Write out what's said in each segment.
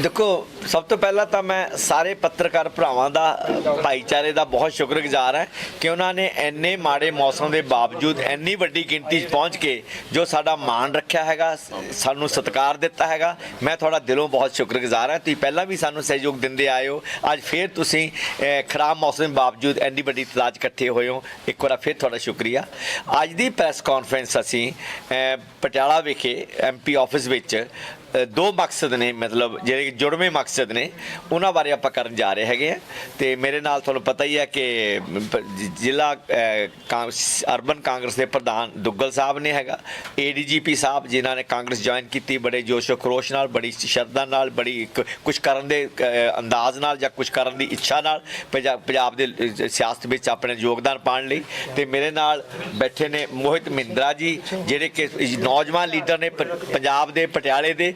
ਦੇਖੋ, ਸਭ ਤੋਂ ਪਹਿਲਾਂ ਤਾਂ ਮੈਂ ਸਾਰੇ ਪੱਤਰਕਾਰ ਭਰਾਵਾਂ ਦਾ, ਭਾਈਚਾਰੇ ਦਾ ਬਹੁਤ ਸ਼ੁਕਰਗੁਜ਼ਾਰ ਹਾਂ ਕਿ ਉਹਨਾਂ ਨੇ ਇੰਨੇ ਮਾੜੇ ਮੌਸਮ ਦੇ ਬਾਵਜੂਦ ਇੰਨੀ ਵੱਡੀ ਗਿਣਤੀ 'ਚ ਪਹੁੰਚ ਕੇ ਜੋ ਸਾਡਾ ਮਾਣ ਰੱਖਿਆ ਹੈਗਾ ਸਾਨੂੰ ਸਤਿਕਾਰ ਦਿੱਤਾ ਹੈਗਾ। ਮੈਂ ਤੁਹਾਡਾ ਦਿਲੋਂ ਬਹੁਤ ਸ਼ੁਕਰਗੁਜ਼ਾਰ ਹਾਂ। ਤੁਸੀਂ ਪਹਿਲਾਂ ਵੀ ਸਾਨੂੰ ਸਹਿਯੋਗ ਦਿੰਦੇ ਆਏ ਹੋ। ਅੱਜ ਫੇਰ ਤੁਸੀਂ ਖਰਾਬ ਮੌਸਮ ਦੇ ਬਾਵਜੂਦ ਐਨੀ ਵੱਡੀ ਤਾਦਾਦ ਇਕੱਠੇ ਹੋਏ ਹੋ। ਇੱਕ ਵਾਰ ਫਿਰ ਤੁਹਾਡਾ ਸ਼ੁਕਰੀਆ। ਅੱਜ ਦੀ ਪ੍ਰੈਸ ਕਾਨਫਰੰਸ ਅਸੀਂ ਪਟਿਆਲਾ ਵਿਖੇ ਐਮਪੀ ਆਫਿਸ ਵਿੱਚ ਦੋ ਮਕਸਦ ਨੇ ਮਤਲਬ ਜਿਹੜੇ ਜੁੜਵੇਂ ਮਕਸਦ ਨੇ ਉਹਨਾਂ ਬਾਰੇ ਆਪਾਂ ਕਰਨ ਜਾ ਰਹੇ ਹੈਗੇ ਆ। ਤੇ ਮੇਰੇ ਨਾਲ ਤੁਹਾਨੂੰ ਪਤਾ ਹੀ ਹੈ ਕਿ ਜ਼ਿਲ੍ਹਾ ਅ, ਅਰਬਨ ਕਾਂਗਰਸ ਦੇ ਪ੍ਰਧਾਨ ਦੁੱਗਲ ਸਾਹਿਬ ਨੇ ਹੈਗਾ। ਏਡੀਜੀਪੀ ਸਾਹਿਬ ਜਿਨ੍ਹਾਂ ਨੇ ਕਾਂਗਰਸ ਜੁਆਇਨ ਕੀਤੀ ਬੜੇ ਜੋਸ਼ੋ ਖਰੋਸ਼ ਨਾਲ ਬੜੀ ਸ਼ਰਧਾ ਨਾਲ ਬੜੀ ਕੁਝ ਕਰਨ ਦੇ ਅੰਦਾਜ਼ ਨਾਲ ਜਾਂ ਕੁਝ ਕਰਨ ਦੀ ਇੱਛਾ ਨਾਲ ਪੰਜਾ- ਪੰਜਾਬ ਦੇ ਸਿਆਸਤ ਵਿੱਚ ਆਪਣੇ ਯੋਗਦਾਨ ਪਾਉਣ ਲਈ। ਤੇ ਮੇਰੇ ਨਾਲ ਬੈਠੇ ਨੇ ਮੋਹਿਤ ਮਹਿੰਦਰਾ ਜੀ ਜਿਹੜੇ ਕਿ ਨੌਜਵਾਨ ਲੀਡਰ ਨੇ ਪ- ਪੰਜਾਬ ਦੇ ਪਟਿਆਲੇ ਦੇ।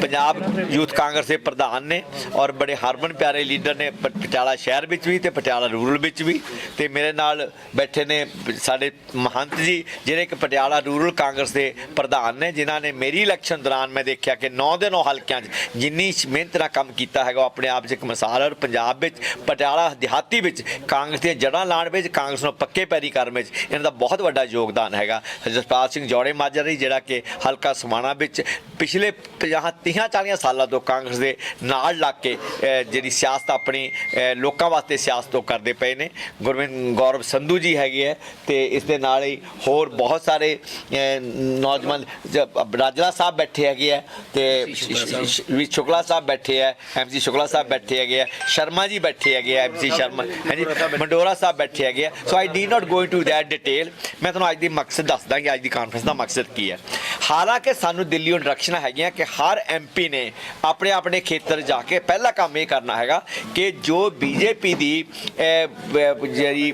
ਪੰਜਾਬ ਯੂਥ ਕਾਂਗਰਸ ਦੇ ਪ੍ਰਧਾਨ ਨੇ ਔਰ ਬੜੇ ਹਰਮਨ ਪਿਆਰੇ ਲੀਡਰ ਨੇ ਪਟਿਆਲਾ ਸ਼ਹਿਰ ਵਿੱਚ ਵੀ ਤੇ ਪਟਿਆਲਾ ਰੂਰਲ ਵਿੱਚ ਵੀ ਤੇ ਮੇਰੇ ਨਾਲ ਬੈਠੇ ਨੇ ਸਾਡੇ ਮਹੰਤ ਜੀ, ਜਿਹੜੇ ਕਿ ਪਟਿਆਲਾ ਰੂਰਲ ਕਾਂਗਰਸ ਦੇ ਪ੍ਰਧਾਨ ਨੇ, ਜਿਨ੍ਹਾਂ ਨੇ ਮੇਰੀ ਇਲੈਕਸ਼ਨ ਦੌਰਾਨ ਮੈਂ ਦੇਖਿਆ ਕਿ 9 ਦੇ 9 ਹਲਕਿਆਂ 'ਚ ਜਿੰਨੀ ਮਿਹਨਤ ਨਾਲ ਕੰਮ ਕੀਤਾ ਹੈਗਾ, ਉਹ ਆਪਣੇ ਆਪ 'ਚ ਇੱਕ ਮਿਸਾਲ ਹੈ ਔਰ ਪੰਜਾਬ ਵਿੱਚ, ਪਟਿਆਲਾ ਦਿਹਾਤੀ ਵਿੱਚ ਕਾਂਗਰਸ ਦੀਆਂ ਜੜ੍ਹਾਂ ਲਾਉਣ ਵਿੱਚ, ਕਾਂਗਰਸ ਨੂੰ ਪੱਕੇ ਪੈਰੀ ਕਰਨ ਵਿੱਚ ਇਹਨਾਂ ਦਾ ਬਹੁਤ ਵੱਡਾ ਯੋਗਦਾਨ ਹੈਗਾ। ਜਸਪਾਲ ਸਿੰਘ ਜੋੜੇ ਮਾਜਰੀ ਜਿਹੜਾ ਕਿ ਹਲਕਾ ਸਮਾਣਾ ਵਿੱਚ ਪਿਛਲੇ 50 30 40 ਸਾਲਾਂ ਤੋਂ ਕਾਂਗਰਸ ਦੇ ਨਾਲ ਲੱਗ ਕੇ ਜਿਹੜੀ ਸਿਆਸਤ ਆਪਣੀ ਲੋਕਾਂ ਵਾਸਤੇ ਸਿਆਸਤ ਉਹ ਕਰਦੇ ਪਏ ਨੇ। ਗੁਰਵਿੰਦ ਗੌਰਵ ਸੰਧੂ ਜੀ ਹੈਗੇ ਹੈ ਤੇ ਇਸ ਦੇ ਨਾਲ ਹੀ ਹੋਰ ਬਹੁਤ ਸਾਰੇ ਨੌਜਵਾਨ ਜ- ਰਾਜਲਾ ਸਾਹਿਬ ਬੈਠੇ ਹੈਗੇ ਹੈ ਤੇ ਵੀ ਸ਼ੁਕਲਾ ਸਾਹਿਬ। ਬੈਠੇ ਹੈ ਐਮਸੀ ਸ਼ੁਕਲਾ ਸਾਹਿਬ ਬੈਠੇ ਹੈਗੇ ਹੈ ਸ਼ਰਮਾ ਜੀ ਬੈਠੇ ਹੈਗੇ ਹੈ ਐਮਸੀ ਸ਼ਰਮਾ ਹਾਂਜੀ ਮੰਡੋਰਾ ਸਾਹਿਬ ਬੈਠੇ ਹੈਗੇ ਹੈ so I need not go into that detail ਮੈਂ ਤੁਹਾਨੂੰ ਅੱਜ ਦੀ ਮਕਸਦ ਦੱਸਦਾ ਕਿ ਅੱਜ ਦੀ ਕਾਨਫਰੰਸ ਦਾ ਮਕਸਦ ਕੀ ਹੈ। ਹਾਲਾਂਕਿ ਸਾਨੂੰ ਦਿੱਲੀ ਇੰਟਰੈਕਸ਼ਨਾਂ ਹੈਗੀਆਂ ਕਿ ਹਰ ਐਮਪੀ ਨੇ ਆਪਣੇ ਆਪਣੇ ਖੇਤਰ ਜਾ ਕੇ ਪਹਿਲਾ ਕੰਮ ਇਹ ਕਰਨਾ ਹੈਗਾ ਕਿ ਜੋ ਬੀਜੇਪੀ ਦੀ ਜਿਹੜੀ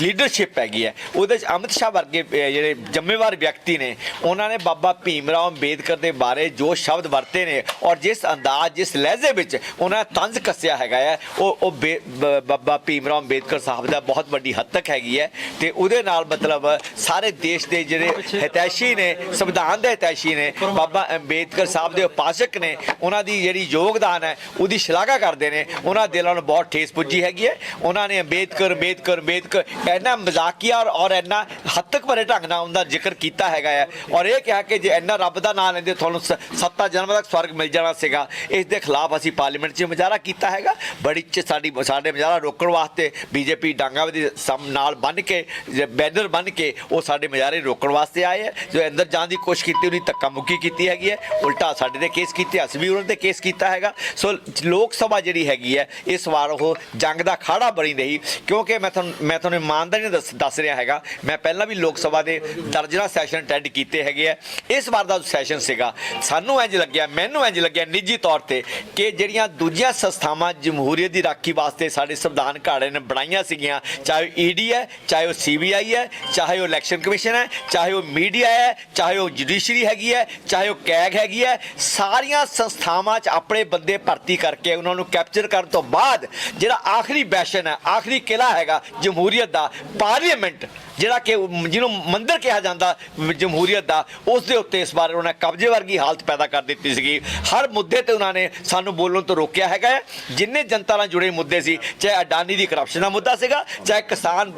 ਲੀਡਰਸ਼ਿਪ ਹੈਗੀ ਹੈ ਉਹਦੇ ਚ ਅਮਿਤ ਸ਼ਾਹ ਵਰਗੇ ਜਿਹੜੇ ਜ਼ਿੰਮੇਵਾਰ ਵਿਅਕਤੀ ਨੇ ਉਹਨਾਂ ਨੇ ਬਾਬਾ ਭੀਮ ਰਾਓ ਅੰਬੇਦਕਰ ਦੇ ਬਾਰੇ ਜੋ ਸ਼ਬਦ ਵਰਤੇ ਨੇ ਔਰ ਜਿਸ ਅੰਦਾਜ਼ ਜਿਸ ਲਹਿਜ਼ੇ ਵਿੱਚ ਉਹਨਾਂ ਨੇ ਤੰਜ਼ ਕੱਸਿਆ ਹੈਗਾ ਹੈ ਉਹ ਉਹ ਬਾਬਾ ਭੀਮ ਰਾਓ ਅੰਬੇਦਕਰ ਸਾਹਿਬ ਦਾ ਬਹੁਤ ਵੱਡੀ ਹੱਦ ਤੱਕ ਹੈਗੀ ਹੈ ਤੇ ਉਹਦੇ ਨਾਲ ਮਤਲਬ ਸਾਰੇ ਦੇਸ਼ ਦੇ ਜਿਹੜੇ ਹਿਤੈਸ਼ੀ ਨੇ ਸੰਵਿਧਾਨ ਦੇ ਹਿਤੈਸ਼ੀ ਨੇ ਬਾਬਾ ਅੰਬੇਦਕਰ ਸਾਹਿਬ ਦੇ ਉਪਾਸਕ ਨੇ, ਉਹਨਾਂ ਦੀ ਜਿਹੜੀ ਯੋਗਦਾਨ ਹੈ, ਉਹਦੀ ਸ਼ਲਾਘਾ ਕਰਦੇ ਨੇ। ਉਹਨਾਂ ਦਿਲਾਂ ਨੂੰ ਬਹੁਤ ਠੇਸ ਪੁੱਜੀ ਹੈਗੀ ਹੈ। ਉਹਨਾਂ ਨੇ ਅੰਬੇਦਕਰ ਅੰਬੇਦਕਰ ਅੰਬੇਦਕਰ, ਇੰਨਾ ਮਜ਼ਾਕੀਆ ਔਰ- ਔਰ ਇੰਨਾ ਹੱਦ ਭਰੇ ਢੰਗ ਨਾਲ ਉਹਦਾ ਜ਼ਿਕਰ ਕੀਤਾ ਹੈਗਾ ਹੈ। ਔਰ ਇਹ ਕਿਹਾ ਕਿ ਜੇ ਇੰਨਾ ਰੱਬ ਦਾ ਨਾਮ ਲੈਂਦੇ, ਤੁਹਾਨੂੰ ਸ- ਸੱਤਾ ਜਨਮ ਤੱਕ ਸਵਰਗ ਮਿਲ ਜਾਣਾ ਸੀਗਾ। ਇਸ ਦੇ ਖਿਲਾਫ ਅਸੀਂ ਪਾਰਲੀਮੈਂਟ 'ਚ ਮੁਜ਼ਾਹਰਾ ਕੀਤਾ ਹੈਗਾ। ਬੜੀ ਚ ਸਾਡੀ, ਸਾਡੇ ਮੁਜ਼ਾਹਰਾ ਰੋਕਣ ਵਾਸਤੇ ਬੀਜੇਪੀ ਡਾਂਗਾ ਦੇ ਸਮ, ਨਾਲ ਬੰਨ ਕੇ ਬੈਨਰ ਬੰਨ ਕੇ ਉਹ ਸਾਡੇ ਮੁਜ਼ਾਹਰੇ ਰੋਕਣ ਵਾਸਤੇ ਆਏ ਹੈ। ਜੋ ਅੰਦਰ ਜਾਣ ਦੀ ਕੋਸ਼ਿਸ਼ ਕੀਤੀ, ਉਹਦੀ ਧੱਕਾ ਮੁੱਕੀ ਕੀਤੀ ਹੈਗੀ ਹੈ। ਉਲਟਾ ਸਾਡੇ ਤੇ ਕੇਸ ਕੀਤੇ, ਅਸੀਂ ਵੀ ਉਹਨਾਂ ਤੇ ਕੇਸ ਕੀਤਾ ਹੈਗਾ। ਸੋ ਲੋਕ ਸਭਾ ਜਿਹੜੀ ਹੈਗੀ ਹੈ, ਇਸ ਵਾਰ ਉਹ ਜੰਗ ਦਾ ਖਾੜਾ ਬਣੀ ਰਹੀ ਕਿਉਂਕਿ ਮੈਂ ਤੁਹਾਨੂੰ ਮੈਂ ਤੁਹਾਨੂੰ ਇਮਾਨਦਾਰੀ ਨਾਲ ਦੱਸ ਦੱਸ ਰਿਹਾ ਹੈਗਾ, ਮੈਂ ਪਹਿਲਾਂ ਵੀ ਲੋਕ ਸਭਾ ਦੇ ਦਰਜਨਾ ਸੈਸ਼ਨ ਅਟੈਂਡ ਕੀਤੇ ਹੈਗੇ ਆ ਇਸ ਵਾਰ ਦਾ ਸੈਸ਼ਨ ਸੀਗਾ, ਸਾਨੂੰ ਇੰਜ ਲੱਗਿਆ, ਮੈਨੂੰ ਇੰਜ ਲੱਗਿਆ ਨਿੱਜੀ ਤੌਰ ਤੇ ਕਿ ਜਿਹੜੀਆਂ ਦੂਜੀਆਂ ਸੰਸਥਾਵਾਂ ਜਮਹੂਰੀਅਤ ਦੀ ਰਾਖੀ ਵਾਸਤੇ ਸਾਡੇ ਸੰਵਿਧਾਨ ਘਾੜੇ ਨੇ ਬਣਾਈਆਂ ਸੀਗੀਆਂ, ਚਾਹੇ ਈਡੀ ਹੈ, ਚਾਹੇ ਉਹ ਸੀਬੀਆਈ ਹੈ, ਚਾਹੇ ਉਹ ਇਲੈਕਸ਼ਨ ਕਮਿਸ਼ਨ ਹੈ, ਚਾਹੇ ਉਹ ਮੀਡੀਆ ਹੈ, ਚਾਹੇ ਉਹ ਜੁਡੀਸ਼ਰੀ ਹੈਗੀ ਹੈ, ਚਾਹੇ ਉਹ ਕੈਗ ਹੈ ਹੈਗੀ ਹੈ ਸਾਰੀਆਂ ਸੰਸਥਾਵਾਂ 'ਚ ਆਪਣੇ ਬੰਦੇ ਭਰਤੀ ਕਰਕੇ ਉਹਨਾਂ ਨੂੰ ਕੈਪਚਰ ਕਰਨ ਤੋਂ ਬਾਅਦ ਜਿਹੜਾ ਆਖਰੀ ਬੈਸ਼ਨ ਹੈ, ਆਖਰੀ ਕਿਲਾ ਹੈਗਾ ਜਮਹੂਰੀਅਤ ਦਾ, ਪਾਰਲੀਮੈਂਟ ਜਿਹੜਾ ਕਿ ਜਿਹਨੂੰ ਮੰਦਰ ਕਿਹਾ ਜਾਂਦਾ ਜਮਹੂਰੀਅਤ ਦਾ, ਉਸ ਦੇ ਉੱਤੇ ਇਸ ਵਾਰ ਉਹਨਾਂ ਨੇ ਕਬਜ਼ੇ ਵਰਗੀ ਹਾਲਤ ਪੈਦਾ ਕਰ ਦਿੱਤੀ ਸੀਗੀ ਹਰ ਮੁੱਦੇ ਤੇ ਉਹਨਾਂ ਨੇ ਸਾਨੂੰ ਬੋਲਣ ਤੋਂ ਰੋਕਿਆ ਹੈਗਾ ਹੈ। ਜਿੰਨੇ ਜਨਤਾ ਨਾਲ ਜੁੜੇ ਮੁੱਦੇ ਸੀ, ਚਾਹੇ ਅਡਾਨੀ ਦੀ ਕਰਪਸ਼ਨ ਦਾ ਮੁੱਦਾ ਸੀਗਾ, ਚਾਹੇ ਕਿਸਾਨ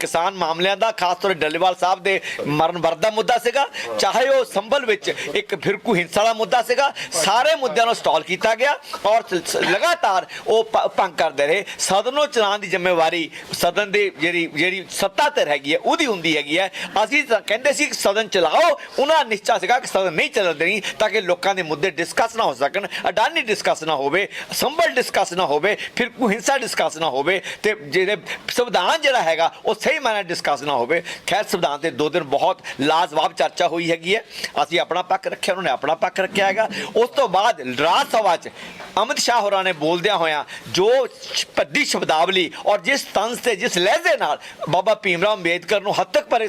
ਕਿਸਾਨ ਮਾਮਲਿਆਂ ਦਾ, ਖਾਸ ਤੌਰ ਡੱਲੇਵਾਲ ਸਾਹਿਬ ਦੇ ਮਰਨ ਵਰਤ ਦਾ ਮੁੱਦਾ ਸੀਗਾ, ਚਾਹੇ ਉਹ ਸੰਭਲ ਵਿੱਚ ਇੱਕ ਫਿਰ ਫਿਰਕੂ ਹਿੰਸਾ ਵਾਲਾ ਮੁੱਦਾ ਸੀਗਾ। ਸਾਰੇ ਮੁੱਦਿਆਂ ਨੂੰ ਸਟਾਲ ਕੀਤਾ ਗਿਆ ਔਰ ਲਗਾਤਾਰ ਉਹ ਭੰਗ ਕਰਦੇ ਰਹੇ। ਸਦਨ ਨੂੰ ਚਲਾਉਣ ਦੀ ਜ਼ਿੰਮੇਵਾਰੀ ਸਦਨ ਦੀ ਜਿਹੜੀ ਜਿਹੜੀ ਸੱਤਾ ਤੇ ਹੈਗੀ ਹੈ, ਉਹਦੀ ਹੁੰਦੀ ਹੈਗੀ ਹੈ। ਅਸੀਂ ਤਾਂ ਕਹਿੰਦੇ ਸੀ ਕਿ ਸਦਨ ਚਲਾਓ। ਉਹਨਾਂ ਦਾ ਨਿਸ਼ਚਾ ਸੀਗਾ ਕਿ ਸਦਨ ਨਹੀਂ ਚੱਲਣ ਦੇਣੀ, ਤਾਂ ਕਿ ਲੋਕਾਂ ਦੇ ਮੁੱਦੇ ਡਿਸਕਸ ਨਾ ਹੋ ਸਕਣ, ਅਡਾਨੀ ਡਿਸਕਸ ਨਾ ਹੋਵੇ ਸੰਭਲ ਡਿਸਕਸ ਨਾ ਹੋਵੇ, ਫਿਰ ਕੋਈ ਹਿੰਸਾ ਡਿਸਕਸ ਨਾ ਹੋਵੇ ਤੇ ਜਿਹੜੇ ਸੰਵਿਧਾਨ ਜਿਹੜਾ ਹੈਗਾ, ਉਹ ਸਹੀ ਮਾਇਨੇ ਡਿਸਕਸ ਨਾ ਹੋਵੇ। ਖੈਰ, ਸੰਵਿਧਾਨ ਤੇ ਦੋ ਦਿਨ ਬਹੁਤ ਲਾਜਵਾਬ ਚਰਚਾ ਹੋਈ ਹੈਗੀ ਹੈ। ਅਸੀਂ ਆਪਣਾ ਪੱਖ ਰੱਖਿਆ, ਉਹਨਾਂ ਨੇ ਆਪਣਾ ਪੱਖ ਰੱਖਿਆ ਹੈਗਾ। ਉਸ ਤੋਂ ਬਾਅਦ ਰਾਜ ਸਭਾ 'ਚ ਅਮਿਤ ਸ਼ਾਹ ਹੋਰਾਂ ਨੇ ਬੋਲਦਿਆਂ ਹੋਇਆਂ ਜੋ ਸ਼- ਭੱਦੀ ਸ਼ਬਦਾਵਲੀ ਔਰ ਜਿਸ ਤੰਸ ਤੇ ਜਿਸ ਲਹਿਜ਼ੇ ਨਾਲ ਬਾਬਾ ਭੀਮਰਾਓ ਅੰਬੇਦਕਰ ਨੂੰ ਹੱਦ ਤੱਕ ਪਰ